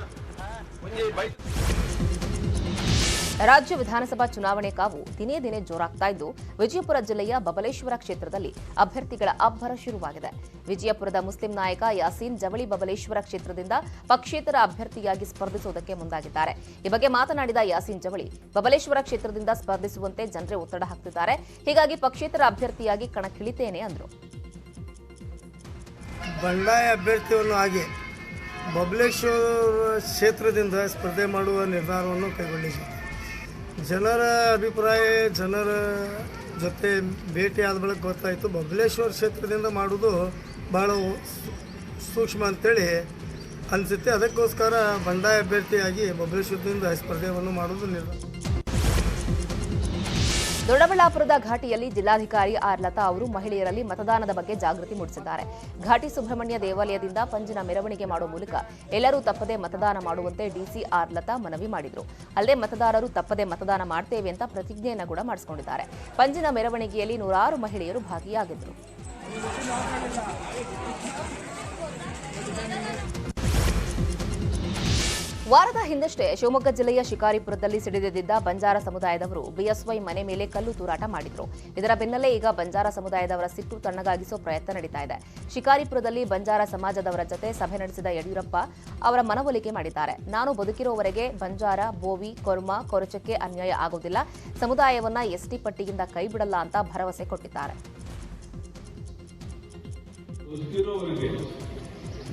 ರಾಜ್ಯ ವಿಧಾನಸಭಾ ಚುನಾವಣೆ ಕಾವು ದಿನೇ ದಿನೇ ಜೋರಾಗ್ತಾ ಇದ್ದು, ವಿಜಯಪುರ ಜಿಲ್ಲೆಯ ಬಬಲೇಶ್ವರ ಕ್ಷೇತ್ರದಲ್ಲಿ ಅಭ್ಯರ್ಥಿಗಳ ಅಬ್ಬರ ಶುರುವಾಗಿದೆ. ವಿಜಯಪುರದ ಮುಸ್ಲಿಂ ನಾಯಕ ಯಾಸೀನ್ ಜವಳಿ ಬಬಲೇಶ್ವರ ಕ್ಷೇತ್ರದಿಂದ ಪಕ್ಷೇತರ ಅಭ್ಯರ್ಥಿಯಾಗಿ ಸ್ಪರ್ಧಿಸುವುದಕ್ಕೆ ಮುಂದಾಗಿದ್ದಾರೆ. ಈ ಬಗ್ಗೆ ಮಾತನಾಡಿದ ಯಾಸೀನ್ ಜವಳಿ, ಬಬಲೇಶ್ವರ ಕ್ಷೇತ್ರದಿಂದ ಸ್ಪರ್ಧಿಸುವಂತೆ ಜನರೇ ಒತ್ತಡ ಹಾಕ್ತಿದ್ದಾರೆ. ಹೀಗಾಗಿ ಪಕ್ಷೇತರ ಅಭ್ಯರ್ಥಿಯಾಗಿ ಕಣಕ್ಕಿಳಿತೇನೆ ಅಂದರು. ಬಂಡಾಯ ಅಭ್ಯರ್ಥಿಯನ್ನು ಹಾಗೆ ಬಬಲೇಶ್ವರ ಕ್ಷೇತ್ರದಿಂದ ಸ್ಪರ್ಧೆ ಮಾಡುವ ನಿರ್ಧಾರವನ್ನು ಕೈಗೊಂಡಿದೆ ಜನರ ಅಭಿಪ್ರಾಯ, ಜನರ ಜೊತೆ ಭೇಟಿ ಆದ ಬಳಿಕ ಗೊತ್ತಾಯಿತು ಬಬಲೇಶ್ವರ ಕ್ಷೇತ್ರದಿಂದ ಮಾಡೋದು ಭಾಳ ಸೂಕ್ಷ್ಮ ಅಂತೇಳಿ ಅನಿಸುತ್ತೆ. ಅದಕ್ಕೋಸ್ಕರ ಬಂಡಾಯ ಅಭ್ಯರ್ಥಿಯಾಗಿ ಬಬಲೇಶ್ವರದಿಂದ ಸ್ಪರ್ಧೆಯನ್ನು ಮಾಡೋದು ನಿರ್ಧಾರ. ದೊಡ್ಡಬಳ್ಳಾಪುರದ ಘಾಟಿಯಲ್ಲಿ ಜಿಲ್ಲಾಧಿಕಾರಿ ಆರ್ ಲತಾ ಅವರು ಮಹಿಳೆಯರಲ್ಲಿ ಮತದಾನದ ಬಗ್ಗೆ ಜಾಗೃತಿ ಮೂಡಿಸಿದ್ದಾರೆ. ಘಾಟಿ ಸುಬ್ರಹ್ಮಣ್ಯ ದೇವಾಲಯದಿಂದ ಪಂಜಿನ ಮೆರವಣಿಗೆ ಮಾಡುವ ಮೂಲಕ ಎಲ್ಲರೂ ತಪ್ಪದೆ ಮತದಾನ ಮಾಡುವಂತೆ ಡಿಸಿ ಆರ್ ಲತಾ ಮನವಿ ಮಾಡಿದರು. ಅಲ್ಲದೆ ಮತದಾರರು ತಪ್ಪದೆ ಮತದಾನ ಮಾಡ್ತೇವೆ ಅಂತ ಪ್ರತಿಜ್ಞೆಯನ್ನು ಕೂಡ ಮಾಡಿಸಿಕೊಂಡಿದ್ದಾರೆ. ಪಂಜಿನ ಮೆರವಣಿಗೆಯಲ್ಲಿ ನೂರಾರು ಮಹಿಳೆಯರು ಭಾಗಿಯಾಗಿದ್ದರು. ವಾರದ ಹಿಂದಷ್ಟೇ ಶಿವಮೊಗ್ಗ ಜಿಲ್ಲೆಯ ಶಿಕಾರಿಪುರದಲ್ಲಿ ಸಿಡಿದೆದ್ದಿದ್ದ ಬಂಜಾರ ಸಮುದಾಯದವರು ಬಿಎಸ್ವೈ ಮನೆ ಮೇಲೆ ಕಲ್ಲು ತೂರಾಟ ಮಾಡಿದ್ರು. ಇದರ ಬೆನ್ನಲ್ಲೇ ಈಗ ಬಂಜಾರ ಸಮುದಾಯದವರ ಸಿಟ್ಟು ತಣ್ಣಗಾಗಿಸೋ ಪ್ರಯತ್ನ ನಡೀತಾ ಇದೆ. ಶಿಕಾರಿಪುರದಲ್ಲಿ ಬಂಜಾರ ಸಮಾಜದವರ ಜತೆ ಸಭೆ ನಡೆಸಿದ ಯಡಿಯೂರಪ್ಪ ಅವರ ಮನವೊಲಿಕೆ ಮಾಡಿದ್ದಾರೆ. ನಾನು ಬದುಕಿರೋವರೆಗೆ ಬಂಜಾರ, ಬೋವಿ, ಕೊರ್ಮ, ಕೊರಚಕ್ಕೆ ಅನ್ಯಾಯ ಆಗೋದಿಲ್ಲ. ಸಮುದಾಯವನ್ನ ಎಸ್ಟಿ ಪಟ್ಟಿಯಿಂದ ಕೈಬಿಡಲ್ಲ ಅಂತ ಭರವಸೆ ಕೊಟ್ಟಿದ್ದಾರೆ.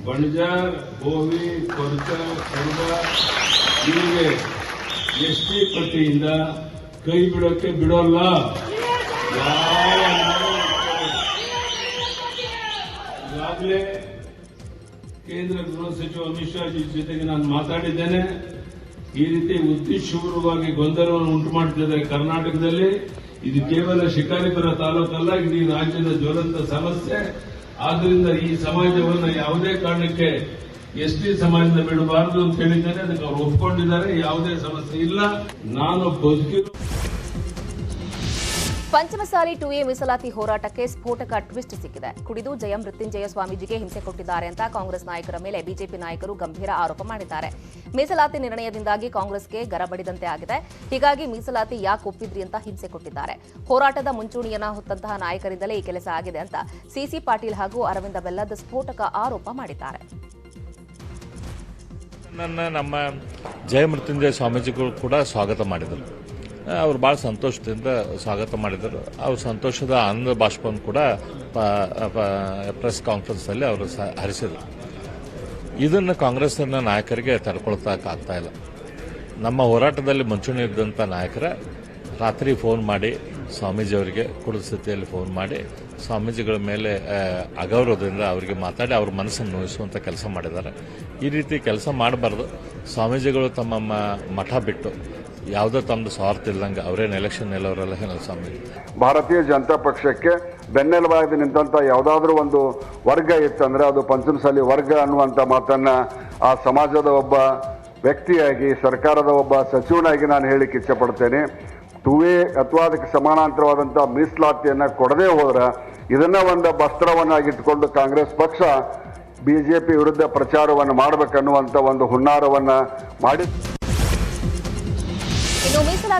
ಬಣಜಾರ್ ಬೋವಿ ಕೊರಚ ಕೊರಬಾ ಇವರಿಗೆ ಎಸ್ ಟಿ ಪಟ್ಟಿಯಿಂದ ಕೈ ಬಿಡೋಕ್ಕೆ ಬಿಡೋಲ್ಲ. ಈಗಾಗಲೇ ಕೇಂದ್ರ ಗೃಹ ಸಚಿವ ಅಮಿತ್ ಶಾ ಜಿ ಜೊತೆಗೆ ನಾನು ಮಾತಾಡಿದ್ದೇನೆ. ಈ ರೀತಿ ಉದ್ದೇಶಪೂರ್ವವಾಗಿ ಗೊಂದಲವನ್ನು ಉಂಟು ಮಾಡ್ತಿದ್ದಾರೆ ಕರ್ನಾಟಕದಲ್ಲಿ. ಇದು ಕೇವಲ ಶಿಕಾರಿಪುರ ತಾಲೂಕಲ್ಲ, ಇಡೀ ರಾಜ್ಯದ ಜ್ವಲಂತ ಸಮಸ್ಯೆ. ಆದ್ರಿಂದ ಈ ಸಮಾಜವನ್ನು ಯಾವುದೇ ಕಾರಣಕ್ಕೆ ಎಸ್ ಟಿ ಸಮಾಜದಿಂದ ಬಿಡಬಾರದು ಅಂತ ಹೇಳಿದ್ದಾರೆ. ಅದಕ್ಕೆ ಅವರು ಒಪ್ಕೊಂಡಿದ್ದಾರೆ. ಯಾವುದೇ ಸಮಸ್ಯೆ ಇಲ್ಲ. ನಾನು ಬದುಕಿರೋ ಪಂಚಮಸಾಲಿ ಟು ಎ ಮೀಸಲಾತಿ ಹೋರಾಟಕ್ಕೆ ಸ್ಫೋಟಕ ಟ್ವಿಸ್ಟ್ ಸಿಕ್ಕಿದೆ. ಕುಡಿದು ಜಯ, ಮೃತ್ಯುಂಜಯ ಸ್ವಾಮೀಜಿಗೆ ಹಿಂಸೆ ಕೊಟ್ಟಿದ್ದಾರೆ ಅಂತ ಕಾಂಗ್ರೆಸ್ ನಾಯಕರ ಮೇಲೆ ಬಿಜೆಪಿ ನಾಯಕರು ಗಂಭೀರ ಆರೋಪ ಮಾಡಿದ್ದಾರೆ. ಮೀಸಲಾತಿ ನಿರ್ಣಯದಿಂದಾಗಿ ಕಾಂಗ್ರೆಸ್ಗೆ ಗರಬಡಿದಂತೆ ಆಗಿದೆ. ಹೀಗಾಗಿ ಮೀಸಲಾತಿ ಯಾಕೆ ಒಪ್ಪಿದ್ರಿ ಅಂತ ಹಿಂಸೆ ಕೊಟ್ಟಿದ್ದಾರೆ. ಹೋರಾಟದ ಮುಂಚೂಣಿಯನ್ನ ಹೊತ್ತಂತಹ ನಾಯಕರಿಂದಲೇ ಈ ಕೆಲಸ ಆಗಿದೆ ಅಂತ ಸಿಸಿ ಪಾಟೀಲ್ ಹಾಗೂ ಅರವಿಂದ ಬೆಲ್ಲದ್ ಸ್ಫೋಟಕ ಆರೋಪ ಮಾಡಿದ್ದಾರೆ. ನಮ್ಮ ಜಯ, ಮೃತ್ಯುಂಜಯ ಸ್ವಾಮೀಜಿಗಳು ಕೂಡ ಸ್ವಾಗತ ಮಾಡಿದರು. ಅವರು ಭಾಳ ಸಂತೋಷದಿಂದ ಸ್ವಾಗತ ಮಾಡಿದರು. ಅವ್ರ ಸಂತೋಷದ ಆನಂದ ಬಾಷ್ಪವನ್ನು ಕೂಡ ಪ್ರೆಸ್ ಕಾನ್ಫರೆನ್ಸಲ್ಲಿ ಅವರು ಹರಿಸಿದರು. ಇದನ್ನು ಕಾಂಗ್ರೆಸ್ನ ನಾಯಕರಿಗೆ ತಡ್ಕೊಳ್ತಕ್ಕಾಗ್ತಾ ಇಲ್ಲ. ನಮ್ಮ ಹೋರಾಟದಲ್ಲಿ ಮುಂಚೂಣಿ ಇದ್ದಂಥ ನಾಯಕರ ರಾತ್ರಿ ಫೋನ್ ಮಾಡಿ ಸ್ವಾಮೀಜಿಯವರಿಗೆ ಕುಡಿದ ಸ್ಥಿತಿಯಲ್ಲಿ ಫೋನ್ ಮಾಡಿ, ಸ್ವಾಮೀಜಿಗಳ ಮೇಲೆ ಅಗೌರವದಿಂದ ಅವರಿಗೆ ಮಾತಾಡಿ, ಅವ್ರ ಮನಸ್ಸನ್ನು ನೋಯಿಸುವಂಥ ಕೆಲಸ ಮಾಡಿದ್ದಾರೆ. ಈ ರೀತಿ ಕೆಲಸ ಮಾಡಬಾರ್ದು. ಸ್ವಾಮೀಜಿಗಳು ತಮ್ಮ ಮಠ ಬಿಟ್ಟು ಯಾವುದೋ ತಮ್ಮದು ಸ್ವಾರ್ಥ ಇಲ್ಲಂಗೆ ಅವರೇನು ಎಲೆಕ್ಷನ್ ನಿಲ್ಲವರಲ್ಲ ಏನಲ್ಲ ಸ್ವಾಮಿ ಭಾರತೀಯ ಜನತಾ ಪಕ್ಷಕ್ಕೆ ಬೆನ್ನೆಲುಬಾಗಿ ನಿಂತಂತ ಯಾವುದಾದ್ರೂ ಒಂದು ವರ್ಗ ಇತ್ತಂದರೆ ಅದು ಪಂಚಮಸಾಲಿ ವರ್ಗ ಅನ್ನುವಂಥ ಮಾತನ್ನ ಆ ಸಮಾಜದ ಒಬ್ಬ ವ್ಯಕ್ತಿಯಾಗಿ, ಸರ್ಕಾರದ ಒಬ್ಬ ಸಚಿವನಾಗಿ ನಾನು ಹೇಳಿಕ್ಕೆ ಇಚ್ಛಪಡ್ತೇನೆ ಟೂ ಎ ಅಥವಾ ಅದಕ್ಕೆ ಸಮಾನಾಂತರವಾದಂಥ ಮೀಸಲಾತಿಯನ್ನು ಕೊಡದೇ ಹೋದ್ರೆ ಇದನ್ನ ಒಂದು ವಸ್ತ್ರವನ್ನಾಗಿಟ್ಟುಕೊಂಡು ಕಾಂಗ್ರೆಸ್ ಪಕ್ಷ ಬಿಜೆಪಿ ವಿರುದ್ಧ ಪ್ರಚಾರವನ್ನು ಮಾಡಬೇಕನ್ನುವಂಥ ಒಂದು ಹುನ್ನಾರವನ್ನು ಮಾಡಿ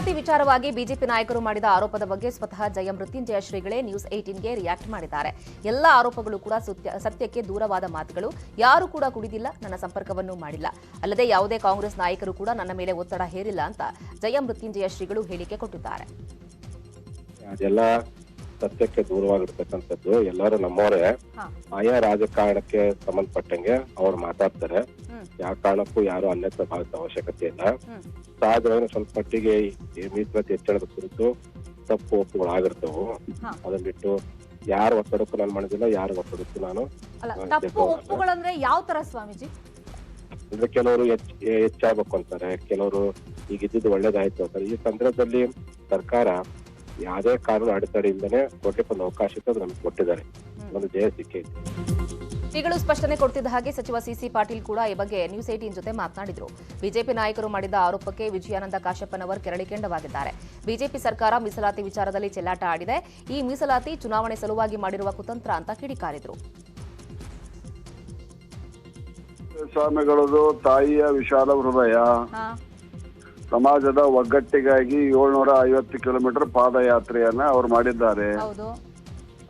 ಮೀಸಲಾತಿ ವಿಚಾರವಾಗಿ ಬಿಜೆಪಿ ನಾಯಕರು ಮಾಡಿದ ಆರೋಪದ ಬಗ್ಗೆ ಸ್ವತಃ ಜಯ ಮೃತ್ಯುಂಜಯ ಶ್ರೀಗಳೇ ನ್ಯೂಸ್ ಏಟೀನ್ಗೆ ರಿಯಾಕ್ಟ್ ಮಾಡಿದ್ದಾರೆ. ಎಲ್ಲ ಆರೋಪಗಳು ಕೂಡ ಸತ್ಯ- ಸತ್ಯಕ್ಕೆ ದೂರವಾದ ಮಾತುಗಳು. ಯಾರು ಕೂಡ ಕುಡಿದಿಲ್ಲ ನನ್ನ ಸಂಪರ್ಕವನ್ನು ಮಾಡಿಲ್ಲ. ಅಲ್ಲದೆ ಯಾವುದೇ ಕಾಂಗ್ರೆಸ್ ನಾಯಕರು ಕೂಡ ನನ್ನ ಮೇಲೆ ಒತ್ತಡ ಹೇರಿಲ್ಲ ಅಂತ ಜಯ ಮೃತ್ಯುಂಜಯ ಶ್ರೀಗಳು ಹೇಳಿಕೆ ಕೊಟ್ಟಿದ್ದಾರೆ. ಅದೆಲ್ಲ ಸತ್ಯಕ್ಕೆ ದೂರವಾಗಿರ್ತಕ್ಕಂಥದ್ದು ಎಲ್ಲರೂ ನಮ್ಮವರೇ. ಆಯಾ ರಾಜಕಾರಣಕ್ಕೆ ಸಂಬಂಧಪಟ್ಟಂಗೆ ಅವ್ರು ಮಾತಾಡ್ತಾರೆ. ಯಾವ ಕಾರಣಕ್ಕೂ ಯಾರು ಅನ್ಯತ್ರ ಭಾವಿಸೋ ಅವಶ್ಯಕತೆ ಇಲ್ಲ. ಸಾಧನ ಸ್ವಲ್ಪ ಮಟ್ಟಿಗೆ ಮೀಸಲಾತಿ ಹೆಚ್ಚಳದ ಕುರಿತು ತಪ್ಪು ಒಪ್ಪುಗಳು ಆಗಿರ್ತವು ಅದನ್ನ ಬಿಟ್ಟು ಯಾರು ಒತ್ತಡಕ್ಕೂ ನಾನು ಮಾಡಿದಿಲ್ಲ ಯಾರು ಒತ್ತಡಕ್ಕೂ ನಾನು ತಪ್ಪು. ಒಪ್ಪುಗಳಂದ್ರೆ ಯಾವ ತರ ಸ್ವಾಮೀಜಿ? ಅಂದ್ರೆ ಕೆಲವರು ಹೆಚ್ಚಾಗ್ಬೇಕು ಅಂತಾರೆ. ಕೆಲವರು ಈಗ ಇದ್ದಿದ್ದು ಒಳ್ಳೇದಾಯ್ತು ಅಂತಾರೆ. ಈ ಸಂದರ್ಭದಲ್ಲಿ ಸರ್ಕಾರ ಯಾವುದೇ ಕಾನೂನು ಅಡೆತಡೆಯಿಂದನೇ ಕೊಟ್ಟಿಕೊಂಡು ಅವಕಾಶ ಇತ್ತು ಅದು ನಮ್ಗೆ ಕೊಟ್ಟಿದ್ದಾರೆ. ಒಂದು ಜಯ ಸಿಕ್ಕೈತೆ. ಶ್ರೀಗಳು ಸ್ಪಷ್ಟನೆ ಕೊಡ್ತಿದ್ದ ಹಾಗೆ ಸಚಿವ ಸಿಸಿ ಪಾಟೀಲ್ ಕೂಡ ಈ ಬಗ್ಗೆ ನ್ಯೂಸ್ ಏಟೀನ್ ಜೊತೆ ಮಾತನಾಡಿದರು. ಬಿಜೆಪಿ ನಾಯಕರು ಮಾಡಿದ ಆರೋಪಕ್ಕೆ ವಿಜಯಾನಂದ ಕಾಶಪ್ಪನವರ್ ಕೆರಳಿಕೆಂಡವಾಗಿದ್ದಾರೆ ಬಿಜೆಪಿ ಸರ್ಕಾರ ಮೀಸಲಾತಿ ವಿಚಾರದಲ್ಲಿ ಚೆಲ್ಲಾಟ ಆಡಿದೆ. ಈ ಮೀಸಲಾತಿ ಚುನಾವಣೆ ಸಲುವಾಗಿ ಮಾಡಿರುವ ಕುತಂತ್ರ ಅಂತ ಕಿಡಿಕಾರಿದರು. ಸ್ವಾಮಿಗಳದು ತಾಯಿಯ ವಿಶಾಲ ಹೃದಯ. ಸಮಾಜದ ಒಗ್ಗಟ್ಟಿಗಾಗಿ ಏಳ್ನೂರ ಐವತ್ತು ಕಿಲೋಮೀಟರ್ ಪಾದಯಾತ್ರೆಯನ್ನ ಅವರು ಮಾಡಿದ್ದಾರೆ. ಹೌದು.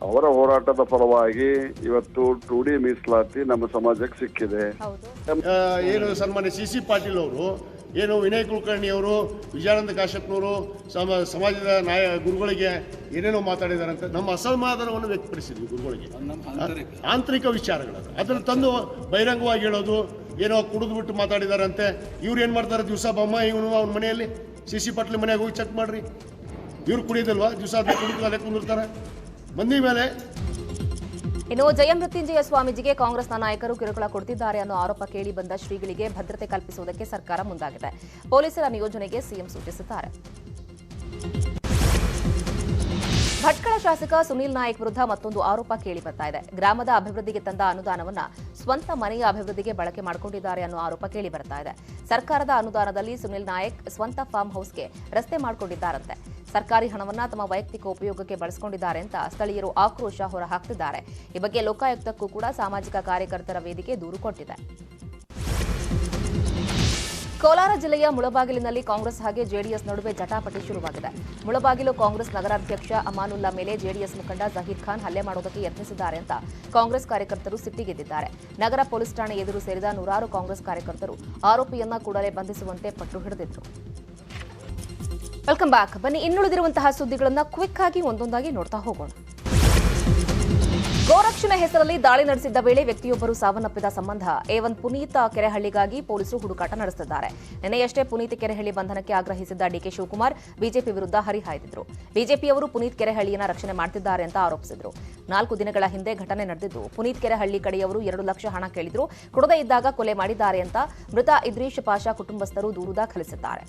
ಅವರ ಹೋರಾಟದ ಫಲವಾಗಿ ಇವತ್ತು ಟು ಡಿ ಮೀಸಲಾತಿ ನಮ್ಮ ಸಮಾಜಕ್ಕೆ ಸಿಕ್ಕಿದೆ. ಹೌದು. ಏನು ಸನ್ಮಾನ್ಯ ಸಿ ಸಿ ಪಾಟೀಲ್ ಅವರು ಏನು ವಿನಯ್ ಕುಲಕರ್ಣಿ ಅವರು ವಿಜಯಾನಂದ ಕಾಶ್ಯಪ್ನವರು ಸಮ ಸಮಾಜದ ನಾಯ ಗುರುಗಳಿಗೆ ಏನೇನೋ ಮಾತಾಡಿದಾರಂತೆ ನಮ್ಮ ಅಸಮಾಧಾನವನ್ನು ವ್ಯಕ್ತಪಡಿಸಿದ್ವಿ ಗುರುಗಳಿಗೆ. ಆಂತರಿಕ. ವಿಚಾರಗಳು ಅದನ್ನು ತಂದು ಬಹಿರಂಗವಾಗಿ ಹೇಳೋದು ಏನೋ ಕುಡಿದು ಬಿಟ್ಟು ಮಾತಾಡಿದಾರಂತೆ. ಇವ್ರು ಏನು ಮಾಡ್ತಾರೆ? ದಿವಸ ಬೊಮ್ಮ ಇವನು ಅವ್ನ ಮನೆಯಲ್ಲಿ. ಸಿ ಸಿ ಪಾಟೀಲ್ ಮನೆಯಾಗ ಹೋಗಿ ಚೆಕ್ ಮಾಡ್ರಿ. ಇವ್ರು ಕುಡಿಯೋದಲ್ವಾ? ದಿವಸ ಕುಡಿದು ಅಲ್ಲೇ ಕುಂದಿರ್ತಾರೆ. ಮಂದಿ ಮೇಲೆ. ಇನ್ನು ಜಯಮೃತ್ಯುಂಜಯ ಸ್ವಾಮೀಜಿಗೆ ಕಾಂಗ್ರೆಸ್ನ ನಾಯಕರು ಕಿರುಕುಳ ಕೊಡುತ್ತಿದ್ದಾರೆ ಅನ್ನೋ ಆರೋಪ ಕೇಳಿ ಬಂದ ಶ್ರೀಗಳಿಗೆ ಭದ್ರತೆ ಕಲ್ಪಿಸುವುದಕ್ಕೆ ಸರ್ಕಾರ ಮುಂದಾಗಿದೆ. ಪೊಲೀಸರ ನಿಯೋಜನೆಗೆ ಸಿಎಂ ಸೂಚಿಸಿದ್ದಾರೆ ಭಟ್ಕಳ ಶಾಸಕ ಸುನೀಲ್ ನಾಯಕ್ ವಿರುದ್ಧ ಮತ್ತೊಂದು ಆರೋಪ ಕೇಳಿ ಬರ್ತಾ ಇದೆ. ಗ್ರಾಮದ ಅಭಿವೃದ್ಧಿಗೆ ತಂದ ಅನುದಾನವನ್ನ ಸ್ವಂತ ಮನೆಯ ಅಭಿವೃದ್ಧಿಗೆ ಬಳಕೆ ಮಾಡಿಕೊಂಡಿದ್ದಾರೆ ಅನ್ನೋ ಆರೋಪ ಕೇಳಿ ಬರ್ತಾ ಇದೆ. ಸರ್ಕಾರದ ಅನುದಾನದಲ್ಲಿ ಸುನೀಲ್ ನಾಯಕ್ ಸ್ವಂತ ಫಾರ್ಮ್ ಹೌಸ್ಗೆ ರಸ್ತೆ ಮಾಡಿಕೊಂಡಿದ್ದಾರಂತೆ. ಸರ್ಕಾರಿ ಹಣವನ್ನ ತಮ್ಮ ವೈಯಕ್ತಿಕ ಉಪಯೋಗಕ್ಕೆ ಬಳಸಿಕೊಂಡಿದ್ದಾರೆ ಅಂತ ಸ್ಥಳೀಯರು ಆಕ್ರೋಶ ಹೊರಹಾಕ್ತಿದ್ದಾರೆ. ಈ ಬಗ್ಗೆ ಲೋಕಾಯುಕ್ತಕ್ಕೂ ಕೂಡ ಸಾಮಾಜಿಕ ಕಾರ್ಯಕರ್ತರ ವೇದಿಕೆ ದೂರು ಕೊಟ್ಟಿದೆ. ಕೋಲಾರ ಜಿಲ್ಲೆಯ ಮುಳಬಾಗಿಲಿನಲ್ಲಿ ಕಾಂಗ್ರೆಸ್ ಹಾಗೆ ಜೆಡಿಎಸ್ ನಡುವೆ ಜಟಾಪಟಿ ಶುರುವಾಗಿದೆ. ಮುಳಬಾಗಿಲು ಕಾಂಗ್ರೆಸ್ ನಗರಾಧ್ಯಕ್ಷ ಅಮಾನುಲ್ಲಾ ಮೇಲೆ ಜೆಡಿಎಸ್ ಮುಖಂಡ ಜಹೀರ್ ಖಾನ್ ಹಲ್ಲೆ ಮಾಡೋದಕ್ಕೆ ಯತ್ನಿಸಿದ್ದಾರೆ ಅಂತ ಕಾಂಗ್ರೆಸ್ ಕಾರ್ಯಕರ್ತರು ಸಿಟ್ಟಿಗೆದ್ದಿದ್ದಾರೆ. ನಗರ ಪೊಲೀಸ್ ಠಾಣೆ ಎದುರು ಸೇರಿದ ನೂರಾರು ಕಾಂಗ್ರೆಸ್ ಕಾರ್ಯಕರ್ತರು ಆರೋಪಿಯನ್ನ ಕೂಡಲೇ ಬಂಧಿಸುವಂತೆ ಪಟ್ಟು ಹಿಡಿದಿದ್ರು. Welcome back. ಬನ್ನಿ, ಇನ್ನುಳಿದಿರುವಂತಹ ಸುದ್ದಿಗಳನ್ನು ಕ್ವಿಕ್ ಆಗಿ ಒಂದೊಂದಾಗಿ ನೋಡ್ತಾ ಹೋಗೋಣ. ಗೋರಕ್ಷಣೆ ಹೆಸರಲ್ಲಿ ದಾಳಿ ನಡೆಸಿದ್ದ ವೇಳೆ ವ್ಯಕ್ತಿಯೊಬ್ಬರು ಸಾವನ್ನಪ್ಪಿದ ಸಂಬಂಧ ಏವನ್ ಪುನೀತ್ ಕೆರೆಹಳ್ಳಿಗಾಗಿ ಪೊಲೀಸರು ಹುಡುಕಾಟ ನಡೆಸಿದ್ದಾರೆ ನಿನ್ನೆಯಷ್ಟೇ ಪುನೀತ್ ಕೆರೆಹಳ್ಳಿ ಬಂಧನಕ್ಕೆ ಆಗ್ರಹಿಸಿದ್ದ ಡಿಕೆ ಶಿವಕುಮಾರ್ ಬಿಜೆಪಿ ವಿರುದ್ಧ ಹರಿಹಾಯ್ದಿದ್ರು. ಬಿಜೆಪಿಯವರು ಪುನೀತ್ ಕೆರೆಹಳ್ಳಿಯನ್ನ ರಕ್ಷಣೆ ಮಾಡ್ತಿದ್ದಾರೆ ಅಂತ ಆರೋಪಿಸಿದ್ರು. ನಾಲ್ಕು ದಿನಗಳ ಹಿಂದೆ ಘಟನೆ ನಡೆದಿದ್ದು, ಪುನೀತ್ ಕೆರೆಹಳ್ಳಿ ಕಡೆಯವರು ಎರಡು ಲಕ್ಷ ಹಣ ಕೇಳಿದ್ರು. ಕೊಡದೇ ಇದ್ದಾಗ ಕೊಲೆ ಮಾಡಿದ್ದಾರೆ ಅಂತ ಮೃತ ಇದ್ರೀಶ್ ಪಾಷಾ ಕುಟುಂಬಸ್ಥರು ದೂರು ದಾಖಲಿಸಿದ್ದಾರೆ.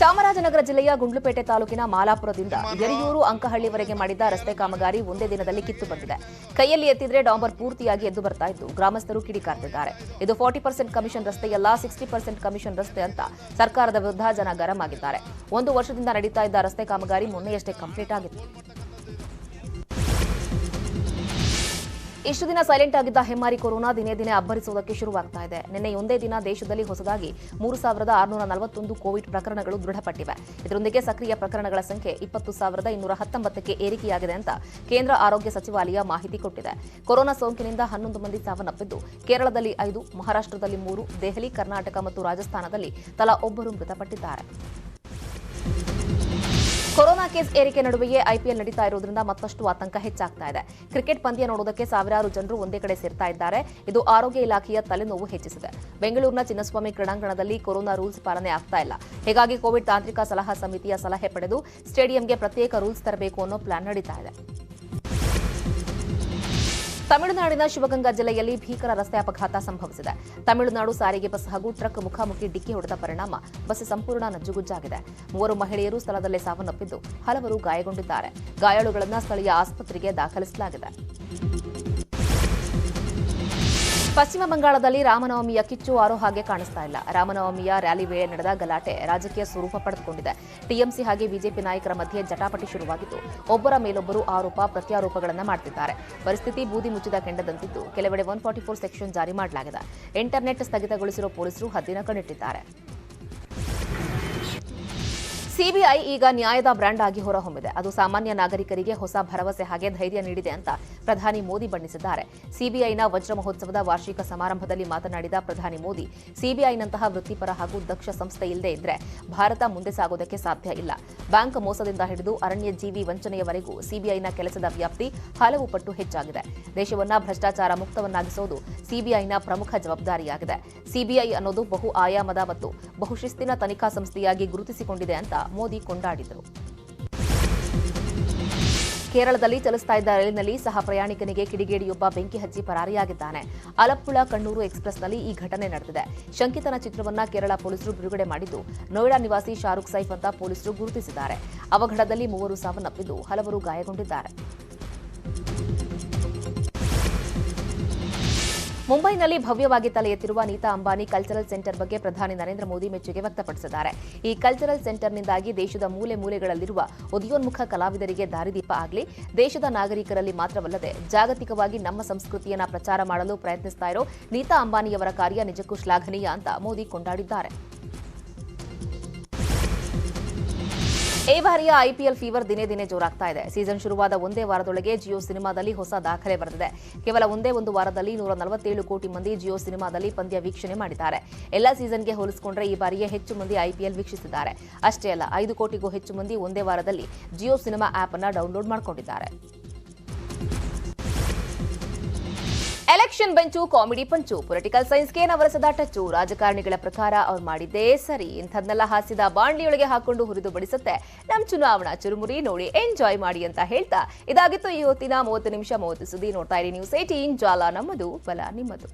ಚಾಮರಾಜನಗರ ಜಿಲ್ಲೆಯ ಗುಂಡ್ಲುಪೇಟೆ ತಾಲೂಕಿನ ಮಾಲಾಪುರದಿಂದ ಯರಿಯೂರು ಅಂಕಹಳ್ಳಿವರೆಗೆ ಮಾಡಿದ್ದ ರಸ್ತೆ ಕಾಮಗಾರಿ ಒಂದೇ ದಿನದಲ್ಲಿ ಕಿತ್ತು ಬಂದಿದೆ. ಕೈಯಲ್ಲಿ ಎತ್ತಿದ್ರೆ ಡಾಂಬರ್ ಪೂರ್ತಿಯಾಗಿ ಎದ್ದು ಬರ್ತಾ ಇದ್ದು ಗ್ರಾಮಸ್ಥರು ಕಿಡಿಕಾರ್ತಿದ್ದಾರೆ. ಇದು ಫಾರ್ಟಿ ಪರ್ಸೆಂಟ್ ಕಮಿಷನ್ ರಸ್ತೆಯಲ್ಲ ಸಿಕ್ಸ್ಟಿ ಪರ್ಸೆಂಟ್ ಕಮಿಷನ್ ರಸ್ತೆ ಅಂತ ಸರ್ಕಾರದ ವಿರುದ್ಧ ಜನ ಗರಂ ಆಗಿದ್ದಾರೆ. ಒಂದು ವರ್ಷದಿಂದ ನಡೀತಾ ಇದ್ದ ರಸ್ತೆ ಕಾಮಗಾರಿ ಮೊನ್ನೆಯಷ್ಟೇ ಕಂಪ್ಲೀಟ್ ಆಗಿತ್ತು. ಇಷ್ಟು ದಿನ ಸೈಲೆಂಟ್ ಆಗಿದ್ದ ಹೆಮ್ಮಾರಿ ಕೊರೋನಾ ದಿನೇ ದಿನೇ ಅಬ್ಬರಿಸುವುದಕ್ಕೆ ಶುರುವಾಗ್ತಾ ಇದೆ. ನಿನ್ನೆ ಒಂದೇ ದಿನ ದೇಶದಲ್ಲಿ ಹೊಸದಾಗಿ ಮೂರು ಸಾವಿರದ ಆರುನೂರ ನಲವತ್ತೊಂದು ಕೋವಿಡ್ ಪ್ರಕರಣಗಳು ದೃಢಪಟ್ಟಿವೆ. ಇದರೊಂದಿಗೆ ಸಕ್ರಿಯ ಪ್ರಕರಣಗಳ ಸಂಖ್ಯೆ ಇಪ್ಪತ್ತು ಸಾವಿರದ ಇನ್ನೂರ ಹತ್ತೊಂಬತ್ತಕ್ಕೆ ಏರಿಕೆಯಾಗಿದೆ ಅಂತ ಕೇಂದ್ರ ಆರೋಗ್ಯ ಸಚಿವಾಲಯ ಮಾಹಿತಿ ಕೊಟ್ಟಿದೆ. ಕೊರೋನಾ ಸೋಂಕಿನಿಂದ ಹನ್ನೊಂದು ಮಂದಿ ಸಾವನ್ನಪ್ಪಿದ್ದು, ಕೇರಳದಲ್ಲಿ ಐದು, ಮಹಾರಾಷ್ಟ್ರದಲ್ಲಿ ಮೂರು, ದೆಹಲಿ, ಕರ್ನಾಟಕ ಮತ್ತು ರಾಜಸ್ಥಾನದಲ್ಲಿ ತಲಾ ಒಬ್ಬರು ಮೃತಪಟ್ಟಿದ್ದಾರೆ. ಕೊರೋನಾ ಕೇಸ್ ಏರಿಕೆ ನಡುವೆಯೇ ಐಪಿಎಲ್ ನಡೀತಾ ಇರೋದ್ರಿಂದ ಮತ್ತಷ್ಟು ಆತಂಕ ಹೆಚ್ಚಾಗ್ತಾ ಇದೆ. ಕ್ರಿಕೆಟ್ ಪಂದ್ಯ ನೋಡೋದಕ್ಕೆ ಸಾವಿರಾರು ಜನರು ಒಂದೇ ಕಡೆ ಸೇರ್ತಾ ಇದ್ದಾರೆ. ಇದು ಆರೋಗ್ಯ ಇಲಾಖೆಯ ತಲೆನೋವು ಹೆಚ್ಚಿಸಿದೆ. ಬೆಂಗಳೂರಿನ ಚಿನ್ನಸ್ವಾಮಿ ಕ್ರೀಡಾಂಗಣದಲ್ಲಿ ಕೊರೋನಾ ರೂಲ್ಸ್ ಪಾಲನೆ ಆಗ್ತಾ ಇಲ್ಲ. ಹೀಗಾಗಿ ಕೋವಿಡ್ ತಾಂತ್ರಿಕ ಸಲಹಾ ಸಮಿತಿಯ ಸಲಹೆ ಪಡೆದು ಸ್ಟೇಡಿಯಂಗೆ ಪ್ರತ್ಯೇಕ ರೂಲ್ಸ್ ತರಬೇಕು ಅನ್ನೋ ಪ್ಲಾನ್ ನಡೀತಾ ಇದೆ. ತಮಿಳುನಾಡಿನ ಶಿವಗಂಗಾ ಜಿಲ್ಲೆಯಲ್ಲಿ ಭೀಕರ ರಸ್ತೆ ಅಪಘಾತ ಸಂಭವಿಸಿದೆ. ತಮಿಳುನಾಡು ಸಾರಿಗೆ ಬಸ್ ಹಾಗೂ ಟ್ರಕ್ ಮುಖಾಮುಖಿ ಡಿಕ್ಕಿ ಹೊಡೆದ ಪರಿಣಾಮ. ಬಸ್ ಸಂಪೂರ್ಣ ನಜ್ಜುಗುಜ್ಜಾಗಿದೆ. ಮೂವರು ಮಹಿಳೆಯರು ಸ್ಥಳದಲ್ಲೇ ಸಾವನ್ನಪ್ಪಿದ್ದು ಹಲವರು ಗಾಯಗೊಂಡಿದ್ದಾರೆ. ಗಾಯಾಳುಗಳನ್ನು ಸ್ಥಳೀಯ ಆಸ್ಪತ್ರೆಗೆ ದಾಖಲಿಸಲಾಗಿದೆ. ಪಶ್ಚಿಮ ಬಂಗಾಳದಲ್ಲಿ ರಾಮನವಮಿಯ ಕಿಚ್ಚು ಆರೋ ಹಾಗೆ ಕಾಣಿಸ್ತಾ ಇಲ್ಲ. ರಾಮನವಮಿಯ ರ್ಯಾಲಿ ವೇಳೆ ನಡೆದ ಗಲಾಟೆ ರಾಜಕೀಯ ಸ್ವರೂಪ ಪಡೆದುಕೊಂಡಿದೆ. ಟಿಎಂಸಿ ಹಾಗೆ ಬಿಜೆಪಿ ನಾಯಕರ ಮಧ್ಯೆ ಜಟಾಪಟಿ ಶುರುವಾಗಿದ್ದು, ಒಬ್ಬರ ಮೇಲೊಬ್ಬರು ಆರೋಪ ಪ್ರತ್ಯಾರೋಪಗಳನ್ನು ಮಾಡ್ತಿದ್ದಾರೆ. ಪರಿಸ್ಥಿತಿ ಬೂದಿ ಮುಚ್ಚಿದ ಕೆಂಡದಂತಿದ್ದು, ಕೆಲವೆಡೆ ಒನ್ ಫಾರ್ಟಿ ಫೋರ್ ಸೆಕ್ಷನ್ ಜಾರಿ ಮಾಡಲಾಗಿದೆ. ಇಂಟರ್ನೆಟ್ ಸ್ಥಗಿತಗೊಳಿಸಿರುವ ಪೊಲೀಸರು ಹದ್ದಿನ ಕಣ್ಣಿಟ್ಟಿದ್ದಾರೆ. ಸಿಬಿಐ ಈಗ ನ್ಯಾಯದ ಬ್ರ್ಯಾಂಡ್ ಆಗಿ ಹೊರಹೊಮ್ಮಿದೆ. ಅದು ಸಾಮಾನ್ಯ ನಾಗರಿಕರಿಗೆ ಹೊಸ ಭರವಸೆ ಹಾಗೆ ಧೈರ್ಯ ನೀಡಿದೆ ಅಂತ ಪ್ರಧಾನಿ ಮೋದಿ ಬಣ್ಣಿಸಿದ್ದಾರೆ. ಸಿಬಿಐನ ವಜ್ರ ಮಹೋತ್ಸವದ ವಾರ್ಷಿಕ ಸಮಾರಂಭದಲ್ಲಿ ಮಾತನಾಡಿದ ಪ್ರಧಾನಿ ಮೋದಿ, ಸಿಬಿಐನಂತಹ ವೃತ್ತಿಪರ ಹಾಗೂ ದಕ್ಷ ಸಂಸ್ಥೆ ಇಲ್ಲದೆ ಇದ್ರೆ ಭಾರತ ಮುಂದೆ ಸಾಗೋದಕ್ಕೆ ಸಾಧ್ಯ ಇಲ್ಲ. ಬ್ಯಾಂಕ್ ಮೋಸದಿಂದ ಹಿಡಿದು ಅರಣ್ಯ ಜೀವಿ ವಂಚನೆಯವರೆಗೂ ಸಿಬಿಐನ ಕೆಲಸದ ವ್ಯಾಪ್ತಿ ಹಲವು ಪಟ್ಟು ಹೆಚ್ಚಾಗಿದೆ. ದೇಶವನ್ನ ಭ್ರಷ್ಟಾಚಾರ ಮುಕ್ತವನ್ನಾಗಿಸೋದು ಸಿಬಿಐನ ಪ್ರಮುಖ ಜವಾಬ್ದಾರಿಯಾಗಿದೆ. ಸಿಬಿಐ ಅನ್ನೋದು ಬಹು ಆಯಾಮದ ಮತ್ತು ಬಹುಶಿಸ್ತಿನ ತನಿಖಾ ಸಂಸ್ಥೆಯಾಗಿ ಗುರುತಿಸಿಕೊಂಡಿದೆ ಅಂತ ಮೋದಿ ಕೊಂಡಾಡಿದರು. ಕೇರಳದಲ್ಲಿ ಚಲಿಸ್ತಾ ಇದ್ದ ರೈಲಿನಲ್ಲಿ ಸಹ ಪ್ರಯಾಣಿಕನಿಗೆ ಕಿಡಿಗೇಡಿಯೊಬ್ಬ ಬೆಂಕಿ ಹಚ್ಚಿ ಪರಾರಿಯಾಗಿದ್ದಾನೆ. ಅಲಪ್ಪುಳ ಕಣ್ಣೂರು ಎಕ್ಸ್ಪ್ರೆಸ್ನಲ್ಲಿ ಈ ಘಟನೆ ನಡೆದಿದೆ. ಶಂಕಿತನ ಚಿತ್ರವನ್ನ ಕೇರಳ ಪೊಲೀಸರು ಬಿಡುಗಡೆ ಮಾಡಿದ್ದು, ನೋಯ್ಡಾ ನಿವಾಸಿ ಶಾರುಖ್ ಸೈಫ್ ಅಂತ ಪೊಲೀಸರು ಗುರುತಿಸಿದ್ದಾರೆ. ಅವಘಡದಲ್ಲಿ ಮೂವರು ಸಾವನ್ನಪ್ಪಿದ್ದು ಹಲವರು ಗಾಯಗೊಂಡಿದ್ದಾರೆ. ಮುಂಬೈನಲ್ಲಿ ಭವ್ಯವಾಗಿ ತಲೆ ಎತ್ತಿರುವ ನೀತಾ ಅಂಬಾನಿ ಕಲ್ಚರಲ್ ಸೆಂಟರ್ ಬಗ್ಗೆ ಪ್ರಧಾನಿ ನರೇಂದ್ರ ಮೋದಿ ಮೆಚ್ಚುಗೆ ವ್ಯಕ್ತಪಡಿಸಿದ್ದಾರೆ. ಈ ಕಲ್ಚರಲ್ ಸೆಂಟರ್ನಿಂದಾಗಿ ದೇಶದ ಮೂಲೆ ಮೂಲೆಗಳಲ್ಲಿರುವ ಉದಯೋನ್ಮುಖ ಕಲಾವಿದರಿಗೆ ದಾರಿದೀಪ ಆಗಲಿ. ದೇಶದ ನಾಗರಿಕರಲ್ಲಿ ಮಾತ್ರವಲ್ಲದೆ ಜಾಗತಿಕವಾಗಿ ನಮ್ಮ ಸಂಸ್ಕೃತಿಯನ್ನ ಪ್ರಚಾರ ಮಾಡಲು ಪ್ರಯತ್ನಿಸ್ತಾ ಇರೋ ನೀತಾ ಅಂಬಾನಿಯವರ ಕಾರ್ಯ ನಿಜಕ್ಕೂ ಶ್ಲಾಘನೀಯ ಅಂತ ಮೋದಿ ಕೊಂಡಾಡಿದ್ದಾರೆ. ಈ ಬಾರಿಯ ಐಪಿಎಲ್ ಫೀವರ್ ದಿನೇ ದಿನೇ ಜೋರಾಗ್ತಾ ಇದೆ. ಸೀಸನ್ ಶುರುವಾದ ಒಂದೇ ವಾರದೊಳಗೆ ಜಿಯೋ ಸಿನಿಮಾದಲ್ಲಿ ಹೊಸ ದಾಖಲೆ ಬರೆದಿದೆ. ಕೇವಲ ಒಂದೇ ಒಂದು ವಾರದಲ್ಲಿ ನೂರ ನಲವತ್ತೇಳು ಕೋಟಿ ಮಂದಿ ಜಿಯೋ ಸಿನಿಮಾದಲ್ಲಿ ಪಂದ್ಯ ವೀಕ್ಷಣೆ ಮಾಡಿದ್ದಾರೆ. ಎಲ್ಲ ಸೀಸನ್ಗೆ ಹೋಲಿಸಿಕೊಂಡ್ರೆ ಈ ಬಾರಿಯೇ ಹೆಚ್ಚು ಮಂದಿ ಐಪಿಎಲ್ ವೀಕ್ಷಿಸಿದ್ದಾರೆ. ಅಷ್ಟೇ ಅಲ್ಲ, ಐದು ಕೋಟಿಗೂ ಹೆಚ್ಚು ಮಂದಿ ಒಂದೇ ವಾರದಲ್ಲಿ ಜಿಯೋ ಸಿನಿಮಾ ಆಪ್ ಅನ್ನು ಡೌನ್ಲೋಡ್ ಮಾಡಿಕೊಂಡಿದ್ದಾರೆ. Election bench comedy punch. Political ಸೈನ್ಸ್ಗೆ ನವರಸದ ಟಚ್ಚು. ರಾಜಕಾರಣಿಗಳ ಪ್ರಕಾರ ಅವ್ರು ಮಾಡಿದ್ದೇ ಸರಿ. ಇಂಥದ್ನೆಲ್ಲ ಹಾಸಿದ ಬಾಂಡ್ಲಿಯೊಳಗೆ ಹಾಕೊಂಡು ಹುರಿದು ಬಡಿಸುತ್ತೆ. ನಮ್ ಚುನಾವಣಾ ಚುರುಮುರಿ ನೋಡಿ ಎಂಜಾಯ್ ಮಾಡಿ ಅಂತ ಹೇಳ್ತಾ ಇದಾಗಿತ್ತು ಈ ಹೊತ್ತಿನ ಮೂವತ್ತು ನಿಮಿಷ ಮೂವತ್ತು ಸುದ್ದಿ ನೋಡ್ತಾ ಇರಿ. ನ್ಯೂಸ್ ಏಟೀನ್ ಜಾಲ ನಮ್ಮದು, ಬಲ ನಿಮ್ಮದು.